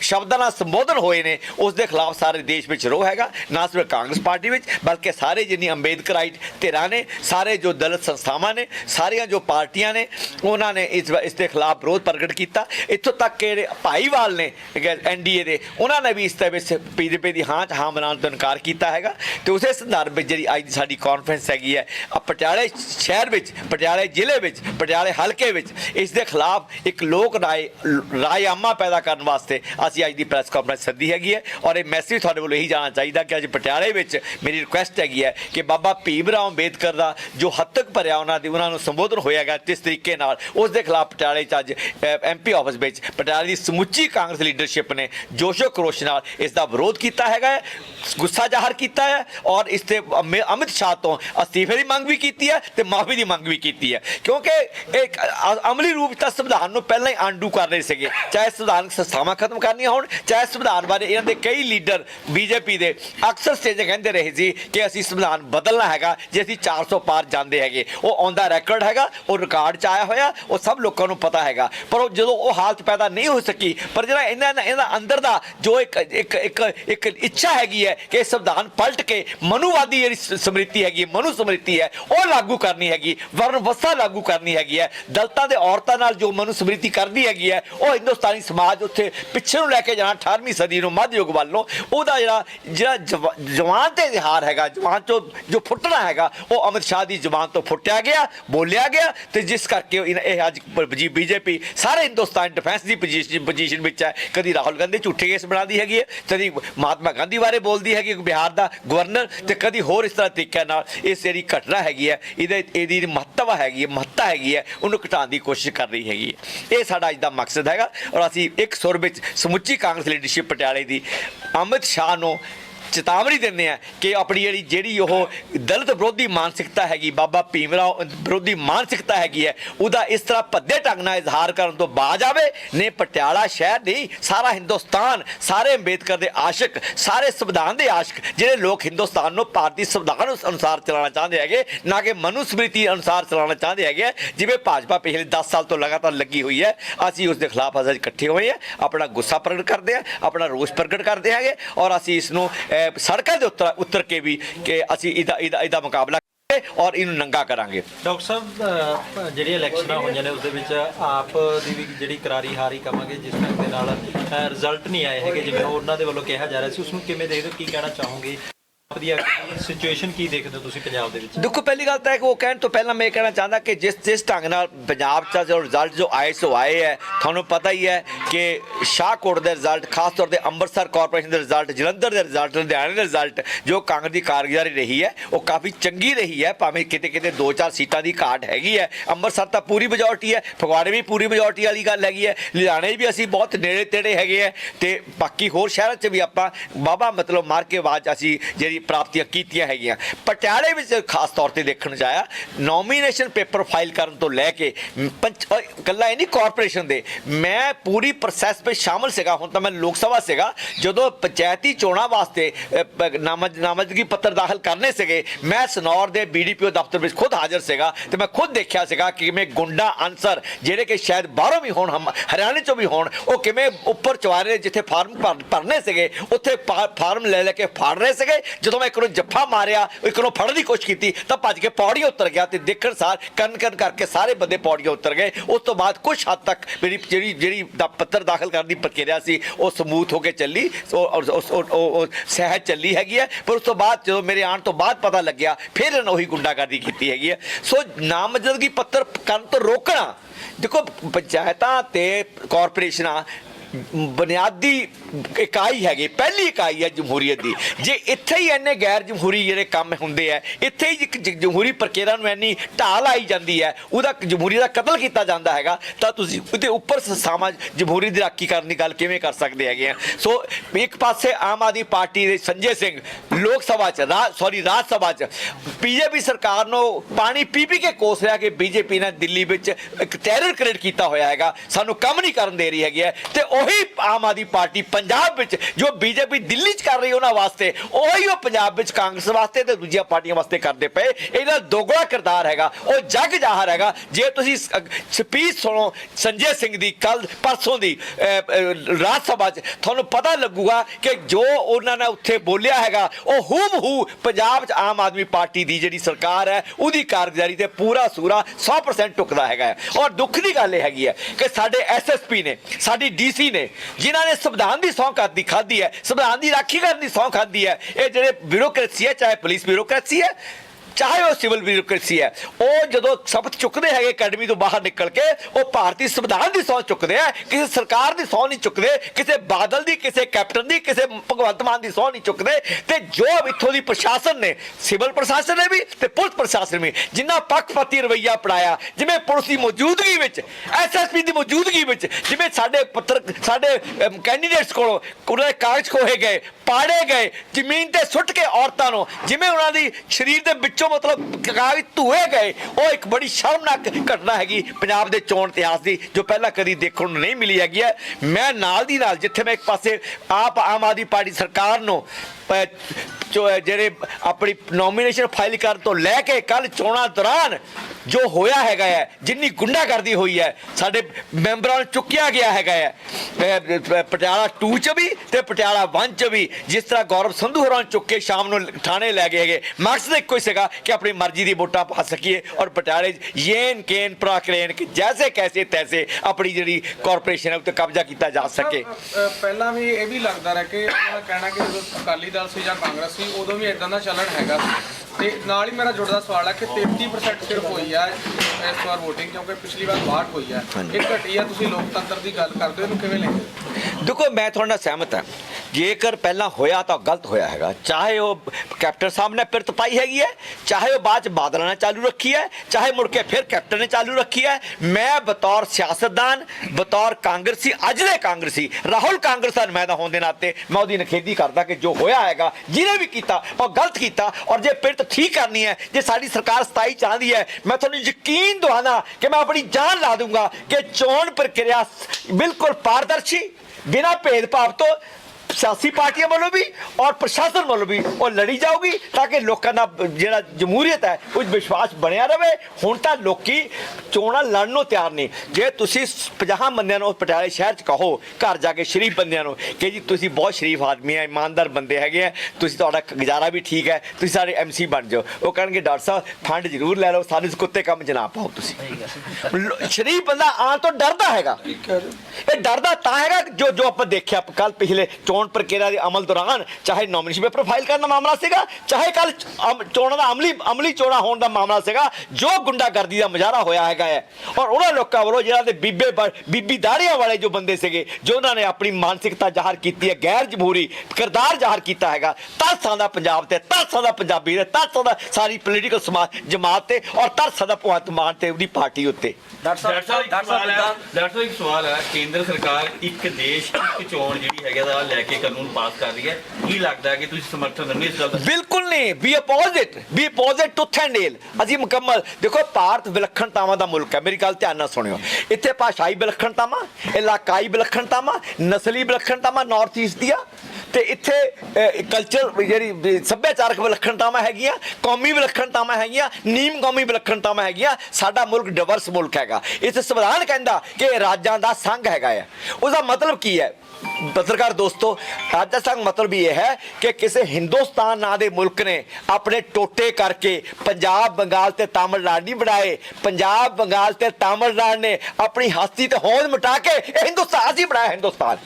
ਸ਼ਬਦਾਂ ਨਾਲ ਸੰਬੋਧਨ ਹੋਏ ਨੇ, ਉਸ ਦੇ ਖਿਲਾਫ ਸਾਰੇ ਦੇਸ਼ ਵਿੱਚ ਰੋਹ ਹੈਗਾ, ਨਾ ਸਿਰਫ ਕਾਂਗਰਸ ਪਾਰਟੀ ਵਿੱਚ, ਬਲਕਿ ਸਾਰੇ ਜਿੰਨੀ ਅੰਬੇਦਕਰਾਈਟ ਧਿਰਾਂ ਨੇ, ਸਾਰੇ ਜੋ ਦਲਿਤ ਸੰਸਥਾਵਾਂ ਨੇ, ਸਾਰੀਆਂ ਜੋ ਪਾਰਟੀਆਂ ਨੇ, ਉਹਨਾਂ ਨੇ ਇਸ ਇਸ ਦੇ ਖਿਲਾਫ ਵਿਰੋਧ ਪ੍ਰਗਟ ਕੀਤਾ। ਇੱਥੋਂ ਤੱਕ ਕਿ ਭਾਈਵਾਲ ਨੇ ਐਨਡੀਏ ਦੇ, ਉਹਨਾਂ ਨੇ ਵੀ ਇਸ ਦੇ ਵਿੱਚ ਬੀਜੇਪੀ ਦੀ ਹਾਂ 'ਚ ਹਾਂ ਬਣਾਉਣ ਤੋਂ ਇਨਕਾਰ ਕੀਤਾ ਹੈਗਾ ਤੇ ਉਸੇ ਸੰਦਰਭ ਵਿੱਚ ਜਿਹੜੀ ਅੱਜ ਦੀ ਸਾਡੀ ਕਾਨਫਰੰਸ ਹੈਗੀ ਹੈ ਪਟਿਆਲੇ ਸ਼ਹਿਰ ਵਿੱਚ ਪਟਿਆਲੇ ਜ਼ਿਲ੍ਹੇ ਵਿੱਚ ਪਟਿਆਲੇ ਹਲਕੇ ਵਿੱਚ ਇਸ ਦੇ ਖਿਲਾਫ ਇੱਕ ਲੋਕ ਰਾਏ ਰਾਇਆਮਾ ਪੈਦਾ ਕਰਨ ਵਾਸਤੇ ਅਸੀਂ ਅੱਜ ਦੀ ਪ੍ਰੈਸ ਕਾਨਫਰੰਸ ਸੱਦੀ ਹੈਗੀ ਹੈ ਔਰ ਇਹ ਮੈਸੇਜ ਤੁਹਾਡੇ ਵੱਲੋਂ ਇਹੀ ਜਾਣਾ ਚਾਹੀਦਾ ਕਿ ਅੱਜ ਪਟਿਆਲੇ ਵਿੱਚ ਮੇਰੀ ਰਿਕੁਐਸਟ ਹੈਗੀ ਹੈ ਕਿ ਬਾਬਾ ਭੀਮ ਰਾਓ ਅੰਬੇਦਕਰ ਦਾ ਜੋ ਹੱਦ ਭਰਿਆ ਉਹਨਾਂ ਦੀ ਉਹਨਾਂ ਨੂੰ ਸੰਬੋਧਨ ਹੋਇਆਗਾ ਜਿਸ ਤਰੀਕੇ ਨਾਲ ਉਸ ਦੇ ਖਿਲਾਫ ਪਟਿਆਲੇ 'ਚ ਅੱਜ ਐਮਪੀ ਆਫਿਸ ਵਿੱਚ ਪਟਿਆਲੇ ਦੀ ਸਮੁੱਚੀ ਕਾਂਗਰਸ ਲੀਡਰਸ਼ਿਪ ਨੇ ਜੋਸ਼ੋ ਕਰੋਸ਼ ਨਾਲ ਇਸ ਦਾ ਵਿਰੋਧ ਕੀਤਾ ਹੈਗਾ ਹੈ, ਗੁੱਸਾ ਜ਼ਾਹਰ ਕੀਤਾ ਹੈ ਔਰ ਇਸ ਤੇ ਅਮਿ- ਅਮਿਤ ਸ਼ਾਹ ਤੋਂ ਅਸਤੀਫੇ ਦੀ ਮੰਗ ਵੀ ਕੀਤੀ ਹੈ ਤੇ ਮਾਫੀ ਦੀ ਮੰਗ ਵੀ ਕੀਤੀ ਹੈ ਕਿਉਂਕਿ ਇਹ ਅਮਲੀ ਰੂਪ ਤਾਂ ਸੰਵਿਧਾਨ ਨੂੰ ਪਹਿਲਾਂ ਹੀ ਆਂਡੂ ਕਰ ਰਹੇ ਸੀਗੇ ਚਾਹੇ ਸੰਵਿਧਾਨਕ ਸੰਸਥਾਵਾਂ ਖਤਮ ਕਰਨੀਆਂ ਹੋਣ ਚਾਹੇ ਸੰਵਿਧਾਨ ਬਾਰੇ ਇਹਨਾਂ ਦੇ ਕਈ ਲੀਡਰ ਬੀਜੇਪੀ ਦੇ ਅਕਸਰ ਸਟੇਜ ਕਹਿੰਦੇ ਰਹੇ ਸੀ ਕਿ ਅਸੀਂ ਸੰਵਿਧਾਨ ਬਦਲਣਾ ਹੈਗਾ ਜੇ ਅਸੀਂ 400 ਪਾਰ ਜਾਂਦੇ ਹੈਗੇ ਉਹ ਆਉਂਦਾ ਰੈਕੋਰਡ ਹੈਗਾ ਉਹ ਰਿਕਾਰਡ 'ਚ ਆਇਆ ਹੋਇਆ ਉਹ ਸਭ ਲੋਕਾਂ ਨੂੰ ਪਤਾ ਹੈਗਾ ਪਰ ਉਹ ਜਦੋਂ ਉਹ ਹਾਲਤ ਪੈਦਾ ਨਹੀਂ ਹੋ ਸਕੀ ਪਰ ਜਿਹੜਾ ਇਹਨਾਂ ਦਾ ਅੰਦਰ ਦਾ ਜੋ ਇੱਕ ਇੱਕ ਇੱਕ ਇੱਕ ਇੱਛਾ ਹੈਗੀ ਹੈ ਕਿ ਸੰਵਿਧਾਨ ਪਲਟ ਕੇ ਮਨੂਵਾਦੀ ਜਿਹੜੀ ਸ- ਸਮ੍ਰਿਤੀ ਹੈਗੀ ਹੈ, ਮਨੂ ਸਮ੍ਰਿਤੀ ਹੈ ਉਹ ਲਾਗੂ ਕਰਨੀ ਹੈਗੀ ਵਰਨ ਵਸਾ ਲਾਗੂ ਕਰਨੀ ਹੈਗੀ ਹੈ ਦਲਤਾਂ ਦੇ ਔਰਤਾਂ ਨਾਲ ਜੋ ਮਨੂ ਸਮ੍ਰਿਤੀ ਕਰਦੀ ਹੈਗੀ ਹੈ ਉਹ ਹਿੰਦੁਸਤਾਨੀ ਸਮਾਜ ਉੱਥੇ ਪਿੱਛੇ ਨੂੰ ਲੈ ਕੇ ਜਾਣਾ 18ਵੀਂ ਸਦੀ ਨੂੰ ਮੱਧ ਯੁੱਗ ਵੱਲ ਨੂੰ ਉਹਦਾ ਜਿਹੜਾ ਜਿਹੜਾ ਜਵਾਨ ਤੇ ਇਜ਼ਹਾਰ ਹੈਗਾ ਜਵਾਨ ਤੋਂ ਜੋ ਫੁੱਟਣਾ ਹੈਗਾ ਉਹ ਅਮਿਤ ਸ਼ਾਹ ਦੀ ਜ਼ਬਾਨ ਤੋਂ ਫੁੱਟਿਆ ਗਿਆ ਬੋਲਿਆ ਗਿਆ ਤੇ ਜਿਸ ਕਰਕੇ ਇਹ ਅੱਜ ਬੀਜੇਪੀ ਸਾਰੇ ਹਿੰਦੁਸਤਾਨ ਡਿਫੈਂਸ ਦੀ ਪੋਜੀਸ਼ਨ ਪੋਜੀਸ਼ਨ ਵਿੱਚ ਹੈ। ਕਦੀ ਰਾਹੁਲ ਗਾਂਧੀ ਝੂਠੇ ਕੇਸ ਬਣਾਉਂਦੀ ਹੈਗੀ ਹੈ ਕਦੀ ਮਹਾਤਮਾ ਗਾਂਧੀ ਬਾਰੇ ਬੋਲ ਬੋਲਦੀ ਹੈਗੀ ਬਿਹਾਰ ਦਾ ਗਵਰਨਰ ਤੇ ਕਦੀ ਹੋਰ ਇਸ ਤਰ੍ਹਾਂ ਤਰੀਕੇ ਨਾਲ ਇਸ ਜਿਹੜੀ ਘਟਨਾ ਹੈਗੀ ਹੈ, ਇਹਦੇ ਇਹਦੀ ਮਹੱਤਵ ਹੈਗੀ ਹੈ, ਮਹੱਤਤਾ ਹੈਗੀ ਹੈ, ਉਹਨੂੰ ਘਟਾਉਣ ਦੀ ਕੋਸ਼ਿਸ਼ ਕਰ ਰਹੀ ਹੈਗੀ ਹੈ। ਇਹ ਸਾਡਾ ਅੱਜ ਦਾ ਮਕਸਦ ਹੈਗਾ ਔਰ ਅਸੀਂ ਇੱਕ ਸੁਰ ਵਿੱਚ ਸਮੁੱਚੀ ਕਾਂਗਰਸ ਲੀਡਰਸ਼ਿਪ ਪਟਿਆਲੇ ਦੀ ਅਮਿਤ ਸ਼ਾਹ ਨੂੰ ਚੇਤਾਵਨੀ ਦਿੰਦੇ ਆ ਕਿ ਆਪਣੀ ਜਿਹੜੀ ਜਿਹੜੀ ਉਹ ਦਲਿਤ ਵਿਰੋਧੀ ਮਾਨਸਿਕਤਾ ਹੈਗੀ, ਬਾਬਾ ਭੀਮਰਾਓ ਵਿਰੋਧੀ ਮਾਨਸਿਕਤਾ ਹੈਗੀ ਹੈ, ਉਹਦਾ ਇਸ ਤਰ੍ਹਾਂ ਭੱਦੇ ਢੰਗ ਨਾਲ ਇਜ਼ਹਾਰ ਕਰਨ ਤੋਂ ਬਾਜ ਆਵੇ, ਨੇ ਪਟਿਆਲਾ ਸ਼ਹਿਰ ਨਹੀਂ ਸਾਰਾ ਹਿੰਦੁਸਤਾਨ, ਸਾਰੇ ਅੰਬੇਦਕਰ ਦੇ ਆਸ਼ਿਕ, ਸਾਰੇ ਸੰਵਿਧਾਨ ਦੇ ਆਸ਼ਿਕ, ਜਿਹੜੇ ਲੋਕ ਹਿੰਦੁਸਤਾਨ ਨੂੰ ਭਾਰਤੀ ਸੰਵਿਧਾਨ ਅਨੁਸਾਰ ਚਲਾਉਣਾ ਚਾਹੁੰਦੇ ਹੈਗੇ, ਨਾ ਕਿ ਮਨੂ ਅਨੁਸਾਰ ਚਲਾਉਣਾ ਚਾਹੁੰਦੇ ਹੈਗੇ ਆ। ਜਿਵੇਂ ਭਾਜਪਾ ਪਿਛਲੇ 10 ਸਾਲ ਤੋਂ ਲਗਾਤਾਰ ਲੱਗੀ ਹੋਈ ਹੈ, ਅਸੀਂ ਉਸ ਦੇ ਖਿਲਾਫ ਅੱਜ ਇਕੱਠੇ ਹੋਏ ਆ ਆਪਣਾ ਗੁੱਸਾ ਪ੍ਰਗਟ ਕਰਦੇ ਆ ਆਪਣਾ ਰੋਸ ਪ੍ਰਗਟ ਕਰਦੇ ਹੈਗੇ, ਔਰ ਅਸੀਂ ਇਸ ਨੂੰ ਸੜਕਾਂ ਦੇ ਉੱਤਰ ਉੱਤਰ ਕੇ ਵੀ ਕਿ ਅਸੀਂ ਇਹਦਾ ਇਹਦਾ ਇਹਦਾ ਮੁਕਾਬਲਾ ਔਰ ਇਹਨੂੰ ਨੰਗਾ ਕਰਾਂਗੇ। ਡਾਕਟਰ ਸਾਹਿਬ ਅਹ, ਜਿਹੜੀਆਂ ਇਲੈਕਸ਼ਨਾਂ ਹੋਈਆਂ ਨੇ ਉਸ ਦੇ ਵਿੱਚ ਆਪ ਦੀ ਵੀ ਜਿਹੜੀ ਕਰਾਰੀ ਹਾਰੀ ਕਵਾਂਗੇ ਜਿਸ ਢੰਗ ਦੇ ਨਾਲ ਰਿਜ਼ਲਟ ਨਹੀਂ ਆਏ ਹੈਗੇ ਜਿਵੇਂ ਉਹਨਾਂ ਦੇ ਵੱਲੋਂ ਕਿਹਾ ਜਾ ਰਿਹਾ ਸੀ ਉਸ ਨੂੰ ਕਿਵੇਂ ਦੇਖਦੇ ਹੋ ਕੀ ਕਹਿਣਾ ਚਾਹੋਗੇ? ਦੀ ਸਿਚੁਏਸ਼ਨ ਕੀ ਦੇਖਦੇ ਹੋ ਤੁਸੀਂ ਪੰਜਾਬ ਦੇ ਵਿੱਚ? ਦੇਖੋ, ਪਹਿਲੀ ਗੱਲ ਤਾਂ ਹੈ ਕਿ ਉਹ ਕਹਿਣ ਤੋਂ ਪਹਿਲਾਂ ਮੈਂ ਇਹ ਕਹਿਣਾ ਚਾਹੁੰਦਾ ਕਿ ਜਿਸ ਜਿਸ ਢੰਗ ਨਾਲ ਪੰਜਾਬ 'ਚ ਜੋ ਰਿਜ਼ਲਟ ਜੋ ਆਏ ਸੋ ਆਏ ਹੈ, ਤੁਹਾਨੂੰ ਪਤਾ ਹੀ ਹੈ ਕਿ ਸ਼ਾਹਕੋਟ ਦੇ ਰਿਜ਼ਲਟ ਖਾਸ ਤੌਰ ਤੇ ਅੰਮ੍ਰਿਤਸਰ ਕਾਰਪੋਰੇਸ਼ਨ ਦੇ ਰਿਜ਼ਲਟ ਜਲੰਧਰ ਦੇ ਰਿਜ਼ਲਟ ਲੁਧਿਆਣੇ ਦੇ ਰਿਜ਼ਲਟ ਜੋ ਕਾਂਗਰਸ ਦੀ ਕਾਰਗੁਜ਼ਾਰੀ ਰਹੀ ਹੈ, ਉਹ ਕਾਫੀ ਚੰਗੀ ਰਹੀ ਹੈ, ਭਾਵੇਂ ਕਿਤੇ ਕਿਤੇ 2-4 ਸੀਟਾਂ ਦੀ ਘਾਟ ਹੈਗੀ ਹੈ। ਅੰਮ੍ਰਿਤਸਰ ਤਾਂ ਪੂਰੀ ਮੈਜੋਰਟੀ ਹੈ, ਫਗਵਾੜੇ ਵੀ ਪੂਰੀ ਮੈਜੋਰਟੀ ਵਾਲੀ ਗੱਲ ਹੈਗੀ ਹੈ, ਲੁਧਿਆਣੇ ਵੀ ਅਸੀਂ ਬਹੁਤ ਨੇੜੇ ਤੇੜੇ ਹੈਗੇ ਹੈ, ਤੇ ਬਾਕੀ ਹੋਰ ਸ਼ਹਿਰਾਂ 'ਚ ਵੀ ਆਪਾਂ ਬਾਬਾ ਮਤਲਬ ਮਾਰ ਕੇ ਆਵਾਜ਼ ਅਸੀਂ ਜਿਹੜੀ ਪ੍ਰਾਪਤੀਆਂ ਕੀਤੀਆਂ ਹੈਗੀਆਂ। ਪਟਿਆਲੇ ਵਿੱਚ ਖਾਸ ਤੌਰ ਤੇ ਦੇਖਣ ਜਾਇਆ ਨੋਮੀਨੇਸ਼ਨ ਪੇਪਰ ਫਾਈਲ ਕਰਨ ਤੋਂ ਲੈ ਕੇ, ਪੰਚ ਇਹ ਨਹੀਂ ਕਾਰਪੋਰੇਸ਼ਨ ਦੇ। ਮੈਂ ਪੂਰੀ ਪ੍ਰੋਸੈਸ ਵਿੱਚ ਸ਼ਾਮਲ ਸੀਗਾ, ਹੁਣ ਤਾਂ ਮੈਂ ਲੋਕ ਸਭਾ ਸੀਗਾ, ਜਦੋਂ ਪੰਚਾਇਤੀ ਚੋਣਾਂ ਵਾਸਤੇ ਨਾਮਜ਼ਦਗੀ ਪੱਤਰ ਦਾਖਲ ਕਰਨੇ ਸੀਗੇ, ਮੈਂ ਸਨੌਰ ਦੇ ਬੀਡੀਪੀਓ ਦਫ਼ਤਰ ਵਿੱਚ ਖੁਦ ਹਾਜ਼ਰ ਸੀਗਾ ਤੇ ਮੈਂ ਖੁਦ ਦੇਖਿਆ ਸੀਗਾ ਕਿ ਕਿਵੇਂ ਗੁੰਡਾ ਅਨਸਰ, ਜਿਹੜੇ ਕਿ ਸ਼ਾਇਦ ਬਾਹਰੋਂ ਵੀ ਹੋਣ ਹਰਿਆਣੇ ਚੋਂ ਵੀ ਹੋਣ, ਉਹ ਕਿਵੇਂ ਉੱਪਰ ਚਵਾਰੇ ਜਿੱਥੇ ਫਾਰਮ ਭਰ- ਭਰਨੇ ਸੀਗੇ, ਉੱਥੇ ਫਾਰਮ ਲੈ ਲੈ ਕੇ ਫਾੜ ਰਹੇ ਸੀਗੇ ਜਦੋਂ ਮੈਂ ਇੱਕ ਨੂੰ ਜੱਫਾ ਮਾਰਿਆ ਇੱਕ ਨੂੰ ਫੜਨ ਦੀ ਕੋਸ਼ਿਸ਼ ਕੀਤੀ, ਤਾਂ ਭੱਜ ਕੇ ਪੌੜੀਆਂ ਉਤਰ ਗਿਆ ਤੇ ਦੇਖਣ ਸਾਰ ਕੰਨ ਕੰਨ ਕਰਕੇ ਸਾਰੇ ਬੰਦੇ ਪੌੜੀਆਂ ਉਤਰ ਗਏ। ਉਸ ਤੋਂ ਬਾਅਦ ਕੁਝ ਹੱਦ ਤੱਕ ਮੇਰੀ ਜਿਹੜੀ ਜਿਹੜੀ ਦਾ ਪੱਤਰ ਦਾਖਲ ਕਰਨ ਦੀ ਪ੍ਰਕਿਰਿਆ ਸੀ, ਉਹ ਸਮੂਥ ਹੋ ਕੇ ਚੱਲੀ, ਉਹ ਉਹ ਸਹਿਜ ਚੱਲੀ ਹੈਗੀ ਹੈ। ਪਰ ਉਸ ਤੋਂ ਬਾਅਦ ਜਦੋਂ ਮੇਰੇ ਆਉਣ ਤੋਂ ਬਾਅਦ ਪਤਾ ਲੱਗਿਆ, ਫਿਰ ਇਹਨਾਂ ਉਹੀ ਗੁੰਡਾਗਰਦੀ ਕੀਤੀ ਹੈਗੀ ਹੈ। ਸੋ ਨਾਮਜ਼ਦਗੀ ਪੱਤਰ ਕਰਨ ਤੋਂ ਰੋਕਣਾ, ਦੇਖੋ, ਪੰਚਾਇਤਾਂ ਤੇ ਕਾਰਪੋਰੇਸ਼ਨਾਂ ਬੁਨਿਆਦੀ ਇਕਾਈ ਹੈਗੀ, ਪਹਿਲੀ ਇਕਾਈ ਹੈ ਜਮਹੂਰੀਅਤ ਦੀ। ਜੇ ਇੱਥੇ ਹੀ ਇੰਨੇ ਗੈਰ ਜਮਹੂਰੀ ਜਿਹੜੇ ਕੰਮ ਹੁੰਦੇ ਆ, ਇੱਥੇ ਹੀ ਇੱਕ ਜ- ਜਮਹੂਰੀ ਪ੍ਰਕਿਰਿਆ ਨੂੰ ਇੰਨੀ ਢਾਲ ਆਈ ਜਾਂਦੀ ਹੈ, ਉਹਦਾ ਜਮਹੂਰੀ ਦਾ ਕਤਲ ਕੀਤਾ ਜਾਂਦਾ ਹੈਗਾ, ਤਾਂ ਤੁਸੀਂ ਉਹਦੇ ਉੱਪਰ ਸਮਾਜ, ਜਮਹੂਰੀ ਦੀ ਰਾਖੀ ਕਰਨ ਦੀ ਗੱਲ ਕਿਵੇਂ ਕਰ ਸਕਦੇ ਹੈਗੇ ਆ? ਸੋ ਇੱਕ ਪਾਸੇ ਆਮ ਆਦਮੀ ਪਾਰਟੀ ਦੇ ਸੰਜੇ ਸਿੰਘ ਲੋਕ ਸਭਾ ਚ ਸੌਰੀ, ਰਾਜ ਸਭਾ ਚ ਬੀਜੇਪੀ ਸਰਕਾਰ ਨੂੰ ਪਾਣੀ ਪੀ ਪੀ ਕੇ ਕੋਸ ਰਿਹਾ ਕਿ ਬੀਜੇਪੀ ਨੇ ਦਿੱਲੀ ਵਿੱਚ ਇੱਕ ਟੈਰਰ ਕ੍ਰੀਏਟ ਕੀਤਾ ਹੋਇਆ ਹੈਗਾ, ਸਾਨੂੰ ਕੰਮ ਨਹੀਂ ਕਰਨ ਦੇ ਰਹੀ ਹੈਗੀ ਹੈ, ਤੇ ਉਹੀ ਆਮ ਆਦਮੀ ਪਾਰਟੀ ਪੰਜਾਬ ਵਿੱਚ ਜੋ ਬੀਜੇਪੀ ਦਿੱਲੀ 'ਚ ਕਰ ਰਹੀ ਉਹਨਾਂ ਵਾਸਤੇ, ਉਹੀ ਉਹ ਪੰਜਾਬ ਵਿੱਚ ਕਾਂਗਰਸ ਵਾਸਤੇ ਤੇ ਦੂਜੀਆਂ ਪਾਰਟੀਆਂ ਵਾਸਤੇ ਕਰਦੇ ਪਏ ਇਹਦਾ ਦੋਗਲਾ ਕਿਰਦਾਰ ਹੈਗਾ, ਉਹ ਜੱਗ ਜ਼ਾਹਰ ਹੈਗਾ ਜੇ ਤੁਸੀਂ ਸਪੀਚ ਸੁਣੋ ਸੰਜੇ ਸਿੰਘ ਦੀ ਕੱਲ ਪਰਸੋਂ ਦੀ ਰਾਜ ਸਭਾ 'ਚ, ਤੁਹਾਨੂੰ ਪਤਾ ਲੱਗੂਗਾ ਕਿ ਜੋ ਉਹਨਾਂ ਨੇ ਉੱਥੇ ਬੋਲਿਆ ਹੈਗਾ, ਉਹ ਹੂਮ ਹੂ ਪੰਜਾਬ 'ਚ ਆਮ ਆਦਮੀ ਪਾਰਟੀ ਦੀ ਜਿਹੜੀ ਸਰਕਾਰ ਹੈ, ਉਹਦੀ ਕਾਰਗੁਜ਼ਾਰੀ ਤੇ ਪੂਰਾ ਸੂਰਾ 100% ਟੁਕਦਾ ਹੈਗਾ ਹੈ। ਔਰ ਦੁੱਖ ਦੀ ਗੱਲ ਇਹ ਹੈਗੀ ਹੈ ਕਿ ਸਾਡੇ ਐਸਐਸਪੀ ਨੇ, ਸਾਡੀ ਡੀਸੀ ਨੇ, ਜਿਨ੍ਹਾਂ ਨੇ ਸੰਵਿਧਾਨ ਦੀ ਸਹੁੰ ਖਾਦੀ ਖਾਦੀ ਹੈ, ਸੰਵਿਧਾਨ ਦੀ ਰਾਖੀ ਕਰਨ ਦੀ ਸਹੁੰ ਖਾਦੀ ਹੈ, ਇਹ ਜਿਹੜੇ ਬਿਊਰੋਕ੍ਰੇਸੀ ਹੈ, ਚਾਹੇ ਪੁਲਿਸ ਬਿਊਰੋਕ੍ਰੇਸੀ ਹੈ ਚਾਹੇ ਉਹ ਸਿਵਲ ਬਿਊਰੋਕ੍ਰੇਸੀ ਹੈ, ਉਹ ਜਦੋਂ ਸ਼ਬਦ ਚੁੱਕਦੇ ਹੈਗੇ ਅਕੈਡਮੀ ਤੋਂ ਬਾਹਰ ਨਿਕਲ ਕੇ, ਉਹ ਭਾਰਤੀ ਸੰਵਿਧਾਨ ਦੀ ਸਹੁੰ ਚੁੱਕਦੇ ਆ ਕਿਸੇ ਸਰਕਾਰ ਦੀ ਸਹੁੰ ਨਹੀਂ ਚੁੱਕਦੇ, ਕਿਸੇ ਬਾਦਲ ਦੀ, ਕਿਸੇ ਕੈਪਟਨ ਦੀ, ਕਿਸੇ ਭਗਵੰਤ ਮਾਨ ਦੀ ਸਹੁੰ ਨਹੀਂ ਚੁੱਕਦੇ, ਤੇ ਜੋ ਇੱਥੋਂ ਦੀ ਪ੍ਰਸ਼ਾਸਨ ਨੇ, ਸਿਵਲ ਪ੍ਰਸ਼ਾਸਨ ਨੇ ਵੀ ਤੇ ਪੁਲਿਸ ਪ੍ਰਸ਼ਾਸਨ ਵੀ ਜਿੰਨਾ ਪੱਖਪਾਤੀ ਰਵਈਆ ਅਪਣਾਇਆ, ਜਿਵੇਂ ਪੁਲਿਸ ਦੀ ਮੌਜੂਦਗੀ ਵਿੱਚ ਐਸਐਸਪੀ ਦੀ ਮੌਜੂਦਗੀ ਵਿੱਚ, ਜਿਵੇਂ ਸਾਡੇ ਪੱਤਰ, ਸਾਡੇ ਕੈਂਡੀਡੇਟਸ ਕੋਲੋਂ ਉਹਨਾਂ ਦੇ ਕਾਗਜ਼ ਖੋਹੇ ਗਏ, ਪਾੜੇ ਗਏ, ਜ਼ਮੀਨ ਤੇ ਸੁੱਟ ਕੇ ਔਰਤਾਂ ਨੂੰ, ਜਿਵੇਂ ਉਹਨਾਂ ਦੀ ਸਰੀਰ ਦੇ ਵਿੱਚੋਂ ਮਤਲਬ ਕਾਗਜ਼ ਧੂਏ ਗਏ। ਉਹ ਇੱਕ ਬੜੀ ਸ਼ਰਮਨਾਕ ਘਟਨਾ ਹੈਗੀ ਪੰਜਾਬ ਦੇ ਚੋਣ ਇਤਿਹਾਸ ਦੀ, ਜੋ ਪਹਿਲਾਂ ਕਦੀ ਦੇਖਣ ਨੂੰ ਨਹੀਂ ਮਿਲੀ ਹੈਗੀ ਹੈ। ਮੈਂ ਨਾਲ ਦੀ ਨਾਲ ਜਿੱਥੇ ਮੈਂ ਇੱਕ ਪਾਸੇ ਆਪ ਆਮ ਆਦਮੀ ਪਾਰਟੀ ਸਰਕਾਰ ਨੂੰ ਜਿਹੜੇ ਆਪਣੀ ਨੋਮੀਨੇਸ਼ਨ ਫਾਈਲ ਕਰਨ ਤੋਂ ਲੈ ਕੇ ਕੱਲ ਚੋਣਾਂ ਦੌਰਾਨ ਜੋ ਹੋਇਆ ਹੈਗਾ ਹੈ, ਜਿੰਨੀ ਗੁੰਡਾਗਰਦੀ ਹੋਈ ਹੈ, ਸਾਡੇ ਮੈਂਬਰਾਂ ਨੂੰ ਚੁੱਕਿਆ ਗਿਆ ਹੈਗਾ ਹੈ। ਪਟਿਆਲਾ 2 ਚ ਵੀ ਤੇ ਪਟਿਆਲਾ 1 ਚ ਵੀ, ਜਿਸ ਤਰ੍ਹਾਂ ਗੌਰਵ ਸੰਧੂ ਹੋਰਾਂ ਨੂੰ ਚੁੱਕ ਕੇ ਸ਼ਾਮ ਨੂੰ ਥਾਣੇ ਲੈ ਗਏ ਹੈਗੇ। ਮਕਸਦ ਇੱਕੋ ਹੀ ਸੀਗਾ ਕਿ ਆਪਣੀ ਮਰਜ਼ੀ ਦੀ ਵੋਟਾਂ ਪਾ ਸਕੀਏ ਔਰ ਪਟਿਆਲੇ 'ਚ ਯੇਨ ਕੇਨ ਪ੍ਰਾਕਰੇਨ ਕਿ ਜੈਸੇ ਕੈਸੇ ਤੈਸੇ ਆਪਣੀ ਜਿਹੜੀ ਕਾਰਪੋਰੇਸ਼ਨ ਹੈ ਉੱਤੇ ਕਬਜ਼ਾ ਕੀਤਾ ਜਾ ਸਕੇ। ਪਹਿਲਾਂ ਵੀ ਇਹ ਵੀ ਲੱਗਦਾ ਰਿਹਾ ਕਿ ਉਹਨਾਂ ਦਾ ਕਹਿਣਾ ਕਿ ਜਦੋਂ ਅਕਾਲੀ ਦਲ ਸੀ ਜਾਂ ਕਾਂਗਰਸ ਸੀ ਉਦੋਂ ਵੀ ਇਦਾਂ ਦਾ ਚੱਲਣ ਹੈਗਾ ਸੀ ਤੇ ਨਾਲ ਹੀ ਮੇਰਾ ਜੁੜਦਾ ਸਵਾਲ ਹੈ ਕਿ 33% ਸਿਰਫ ਹੋਈ ਆ ਇਸ ਵਾਰ VOTING ਕਿਉਂਕਿ ਪਿਛਲੀ ਵਾਰ 62 ਹੋਈ ਆ। ਇਹ ਘਟੀ ਆ ਤੁਸੀਂ ਲੋਕਤੰਤਰ ਦੀ ਗੱਲ ਕਰਦੇ ਹੋ ਇਹਨੂੰ ਕਿਵੇਂ ਲੈਂਦੇ? ਦੇਖੋ ਮੈਂ ਤੁਹਾਡੇ ਨਾਲ ਸਹਿਮਤ ਹਾਂ ਜੇਕਰ ਪਹਿਲਾਂ ਹੋਇਆ ਤਾਂ ਗਲਤ ਹੋਇਆ ਹੈਗਾ। ਚਾਹੇ ਉਹ ਕੈਪਟਨ ਸਾਹਿਬ ਨੇ ਪਿਰਤ ਪਾਈ ਹੈਗੀ ਹੈ, ਚਾਹੇ ਉਹ ਬਾਅਦ ਚ ਬਾਦਲਾਂ ਨੇ ਚਾਲੂ ਰੱਖੀ ਹੈ, ਚਾਹੇ ਮੁੜ ਕੇ ਫਿਰ ਕੈਪਟਨ ਨੇ ਚਾਲੂ ਰੱਖੀ ਹੈ, ਮੈਂ ਬਤੌਰ ਸਿਆਸਤਦਾਨ, ਬਤੌਰ ਕਾਂਗਰਸੀ, ਅੱਜ ਦੇ ਕਾਂਗਰਸੀ, ਰਾਹੁਲ ਕਾਂਗਰਸ ਦਾ ਨੁਮਾਇੰਦਾ ਹੋਣ ਦੇ ਨਾਤੇ ਮੈਂ ਉਹਦੀ ਨਖੇਦੀ ਕਰਦਾ ਕਿ ਜੋ ਹੋਇਆ ਹੈਗਾ, ਜਿਹਨੇ ਵੀ ਕੀਤਾ, ਉਹ ਗਲਤ ਕੀਤਾ ਔਰ ਜੇ ਪਿਰਤ ਠੀਕ ਕਰਨੀ ਹੈ, ਜੇ ਸਾਡੀ ਸਰਕਾਰ 27 ਚਾਹੁੰਦੀ ਹੈ, ਮੈਂ ਤੁਹਾਨੂੰ ਯਕੀਨ ਦਵਾਨਾ ਕਿ ਮੈਂ ਆਪਣੀ ਜਾਨ ਲਾ ਦੂੰਗਾ ਕਿ ਚੋਣ ਪ੍ਰਕਿਰਿਆ ਬਿਲਕੁਲ ਪਾਰਦਰਸ਼ੀ, ਬਿਨਾਂ ਭੇਦਭਾਵ ਤੋਂ ਸਿਆਸੀ ਪਾਰਟੀਆਂ ਵੱਲੋਂ ਵੀ ਔਰ ਪ੍ਰਸ਼ਾਸਨ ਵੱਲੋਂ ਵੀ ਉਹ ਲੜੀ ਜਾਊਗੀ ਤਾਂ ਕਿ ਲੋਕਾਂ ਦਾ ਜਿਹੜਾ ਜਮਹੂਰੀਅਤ ਹੈ ਉਹ ਵਿਸ਼ਵਾਸ ਬਣਿਆ ਰਵੇ। ਹੁਣ ਤਾਂ ਲੋਕੀ ਚੋਣਾਂ ਲੜਨ ਨੂੰ ਤਿਆਰ ਨਹੀਂ ਜੇ ਤੁਸੀਂ 50 ਬੰਦਿਆਂ ਨੂੰ ਪਟਿਆਲੇ ਸ਼ਹਿਰ 'ਚ ਕਹੋ, ਘਰ ਜਾ ਕੇ ਸ਼ਰੀਫ ਬੰਦਿਆਂ ਨੂੰ ਕਿ ਜੀ ਤੁਸੀਂ ਬਹੁਤ ਸ਼ਰੀਫ ਆਦਮੀ ਆ, ਇਮਾਨਦਾਰ ਬੰਦੇ ਹੈਗੇ ਆ, ਤੁਸੀਂ ਤੁਹਾਡਾ ਗੁਜ਼ਾਰਾ ਵੀ ਠੀਕ ਹੈ, ਤੁਸੀਂ ਸਾਡੇ ਐਮਸੀ ਬਣ ਜਾਓ। ਉਹ ਕਹਿਣਗੇ, ਡਾਕਟਰ ਸਾਹਿਬ ਫੰਡ ਜ਼ਰੂਰ ਲੈ ਲਓ, ਸਾਨੂੰ ਕੁੱਤੇ ਕੰਮ 'ਚ ਨਾ ਪਾਓ ਤੁਸੀਂ। ਸ਼ਰੀਫ ਬੰਦਾ ਆਉਣ ਤੋਂ ਡਰਦਾ ਹੈਗਾ। ਇਹ ਡਰਦਾ ਤਾਂ ਹੈਗਾ ਜੋ ਜੋ ਆਪਾਂ ਦੇਖਿਆ ਕੱਲ ਪਿਛਲੇ ਚੋਣ ਪ੍ਰਕਿਰਿਆ ਦੇ ਅਮਲ ਦੌਰਾਨ ਚਾਹੇ ਨੋਮੀਨੇਸ਼ਨ ਪੇਪਰ ਫਾਈਲ ਕਰਨ ਦਾ ਮਾਮਲਾ ਸੀਗਾ ਚਾਹੇ ਕੱਲ ਚੋਣਾਂ ਦਾ ਅਮਲੀ ਅਮਲੀ ਚੋਣਾਂ ਹੋਣ ਦਾ ਮਾਮਲਾ ਸੀਗਾ ਜੋ ਗੁੰਡਾਗਰਦੀ ਦਾ ਮੁਜ਼ਾਹਰਾ ਹੋਇਆ ਹੈਗਾ ਹੈ। ਔਰ ਉਹਨਾਂ ਲੋਕਾਂ ਵੱਲੋਂ ਜਿਹੜਾ ਦੇ ਬੀਬੇ ਬੀਬੀ ਦਾੜੀਆਂ ਵਾਲੇ ਜੋ ਬੰਦੇ ਸੀਗੇ ਜੋ ਉਹਨਾਂ ਨੇ ਆਪਣੀ ਮਾਨਸਿਕਤਾ ਜ਼ਾਹਰ ਕੀਤੀ ਹੈ ਗੈਰ ਜਮਹੂਰੀ ਕਿਰਦਾਰ ਜ਼ਾਹਰ ਕੀਤਾ ਹੈਗਾ ਤਰਸਾਂ ਦਾ ਪੰਜਾਬ ਤੇ ਤਰਸਾਂ ਦਾ ਪੰਜਾਬੀ ਤੇ ਤਰਸਾਂ ਦਾ ਸਾਰੀ ਪੋਲੀਟੀਕਲ ਸਮਾਜ ਜਮਾਤ ਤੇ ਔਰ ਤਰਸਾਂ ਦਾ ਭਗਵੰਤ ਮਾਨ ਤੇ ਉਹਦੀ ਪਾਰਟੀ ਉੱਤੇ। ਡਾਕਟਰ ਸਾਹਿਬ ਇੱਕ ਸਵਾਲ ਹੈ ਕੇਂਦਰ ਸਰਕਾਰ ਇੱਕ ਦੇਸ਼ ਇੱਕ ਚੋਣ ਜਿਹੜੀ ਹੈਗਾ ਦਾ ਲੈ ਕੇ ਕਾਨੂੰਨ ਪਾਸ ਕਰ ਰਹੀ ਹੈ। ਕੀ ਲੱਗਦਾ ਹੈ ਕਿ ਤੁਸੀਂ ਸਮਰਥਨ ਦਿੰਦੇ ਇਸ ਗੱਲ ਦਾ? ਬਿਲਕੁਲ ਨਹੀਂ। We oppose it we oppose it tooth and nail ਅਸੀਂ ਮੁਕੰਮਲ। ਦੇਖੋ, ਭਾਰਤ ਵਿਲੱਖਣਤਾਵਾਂ ਦਾ ਮੁਲਕ ਹੈ। ਮੇਰੀ ਗੱਲ ਧਿਆਨ ਨਾਲ ਸੁਣਿਓ। ਇੱਥੇ ਭਾਸ਼ਾਈ ਵਿਲੱਖਣਤਾਵਾਂ, ਇਲਾਕਾਈ ਵਿਲੱਖਣਤਾਵਾਂ, ਨਸਲੀ ਵਿਲੱਖਣਤਾਵਾਂ ਨਾਰਥ ਈਸਟ ਦੀਆਂ ਤੇ ਇੱਥੇ ਕਲਚਰ ਜਿਹੜੀ ਸੱਭਿਆਚਾਰਕ ਵਿਲੱਖਣਤਾਵਾਂ ਹੈਗੀਆਂ, ਕੌਮੀ ਵਿਲੱਖਣਤਾਵਾਂ ਹੈਗੀਆਂ, ਨੀਮ ਕੌਮੀ ਵਿਲੱਖਣਤਾਵਾਂ ਹੈਗੀਆਂ, ਸਾਡਾ ਮੁਲਕ ਡਿਵਰਸ ਮੁਲਕ ਹੈਗਾ। ਇਸ ਸੰਵਿਧਾਨ ਕਹਿੰਦਾ ਕਿ ਰਾਜਾਂ ਦਾ ਸੰਘ ਹੈਗਾ ਹੈ ਉਹਦਾ ਮਤਲਬ ਕੀ ਹੈ? ਪੱਤਰਕਾਰ ਦੋਸਤੋ ਰਾਜਾ ਸੰਘ ਮਤਲਬ ਇਹ ਹੈ ਕਿ ਕਿਸੇ ਹਿੰਦੁਸਤਾਨ ਨਾਂ ਦੇ ਮੁਲਕ ਨੇ ਆਪਣੇ ਟੋਟੇ ਕਰਕੇ ਪੰਜਾਬ, ਬੰਗਾਲ ਤੇ ਤਾਮਿਲਨਾਡੂ ਨਹੀਂ ਬਣਾਏ। ਪੰਜਾਬ, ਬੰਗਾਲ ਤੇ ਤਾਮਿਲਨਾਡੂ ਨੇ ਆਪਣੀ ਹਸਤੀ ਤੇ ਹੋਂਦ ਮਿਟਾ ਕੇ ਇਹ ਹਿੰਦੁਸਤਾਨ ਅਸੀਂ ਬਣਾਇਆ, ਹਿੰਦੁਸਤਾਨ।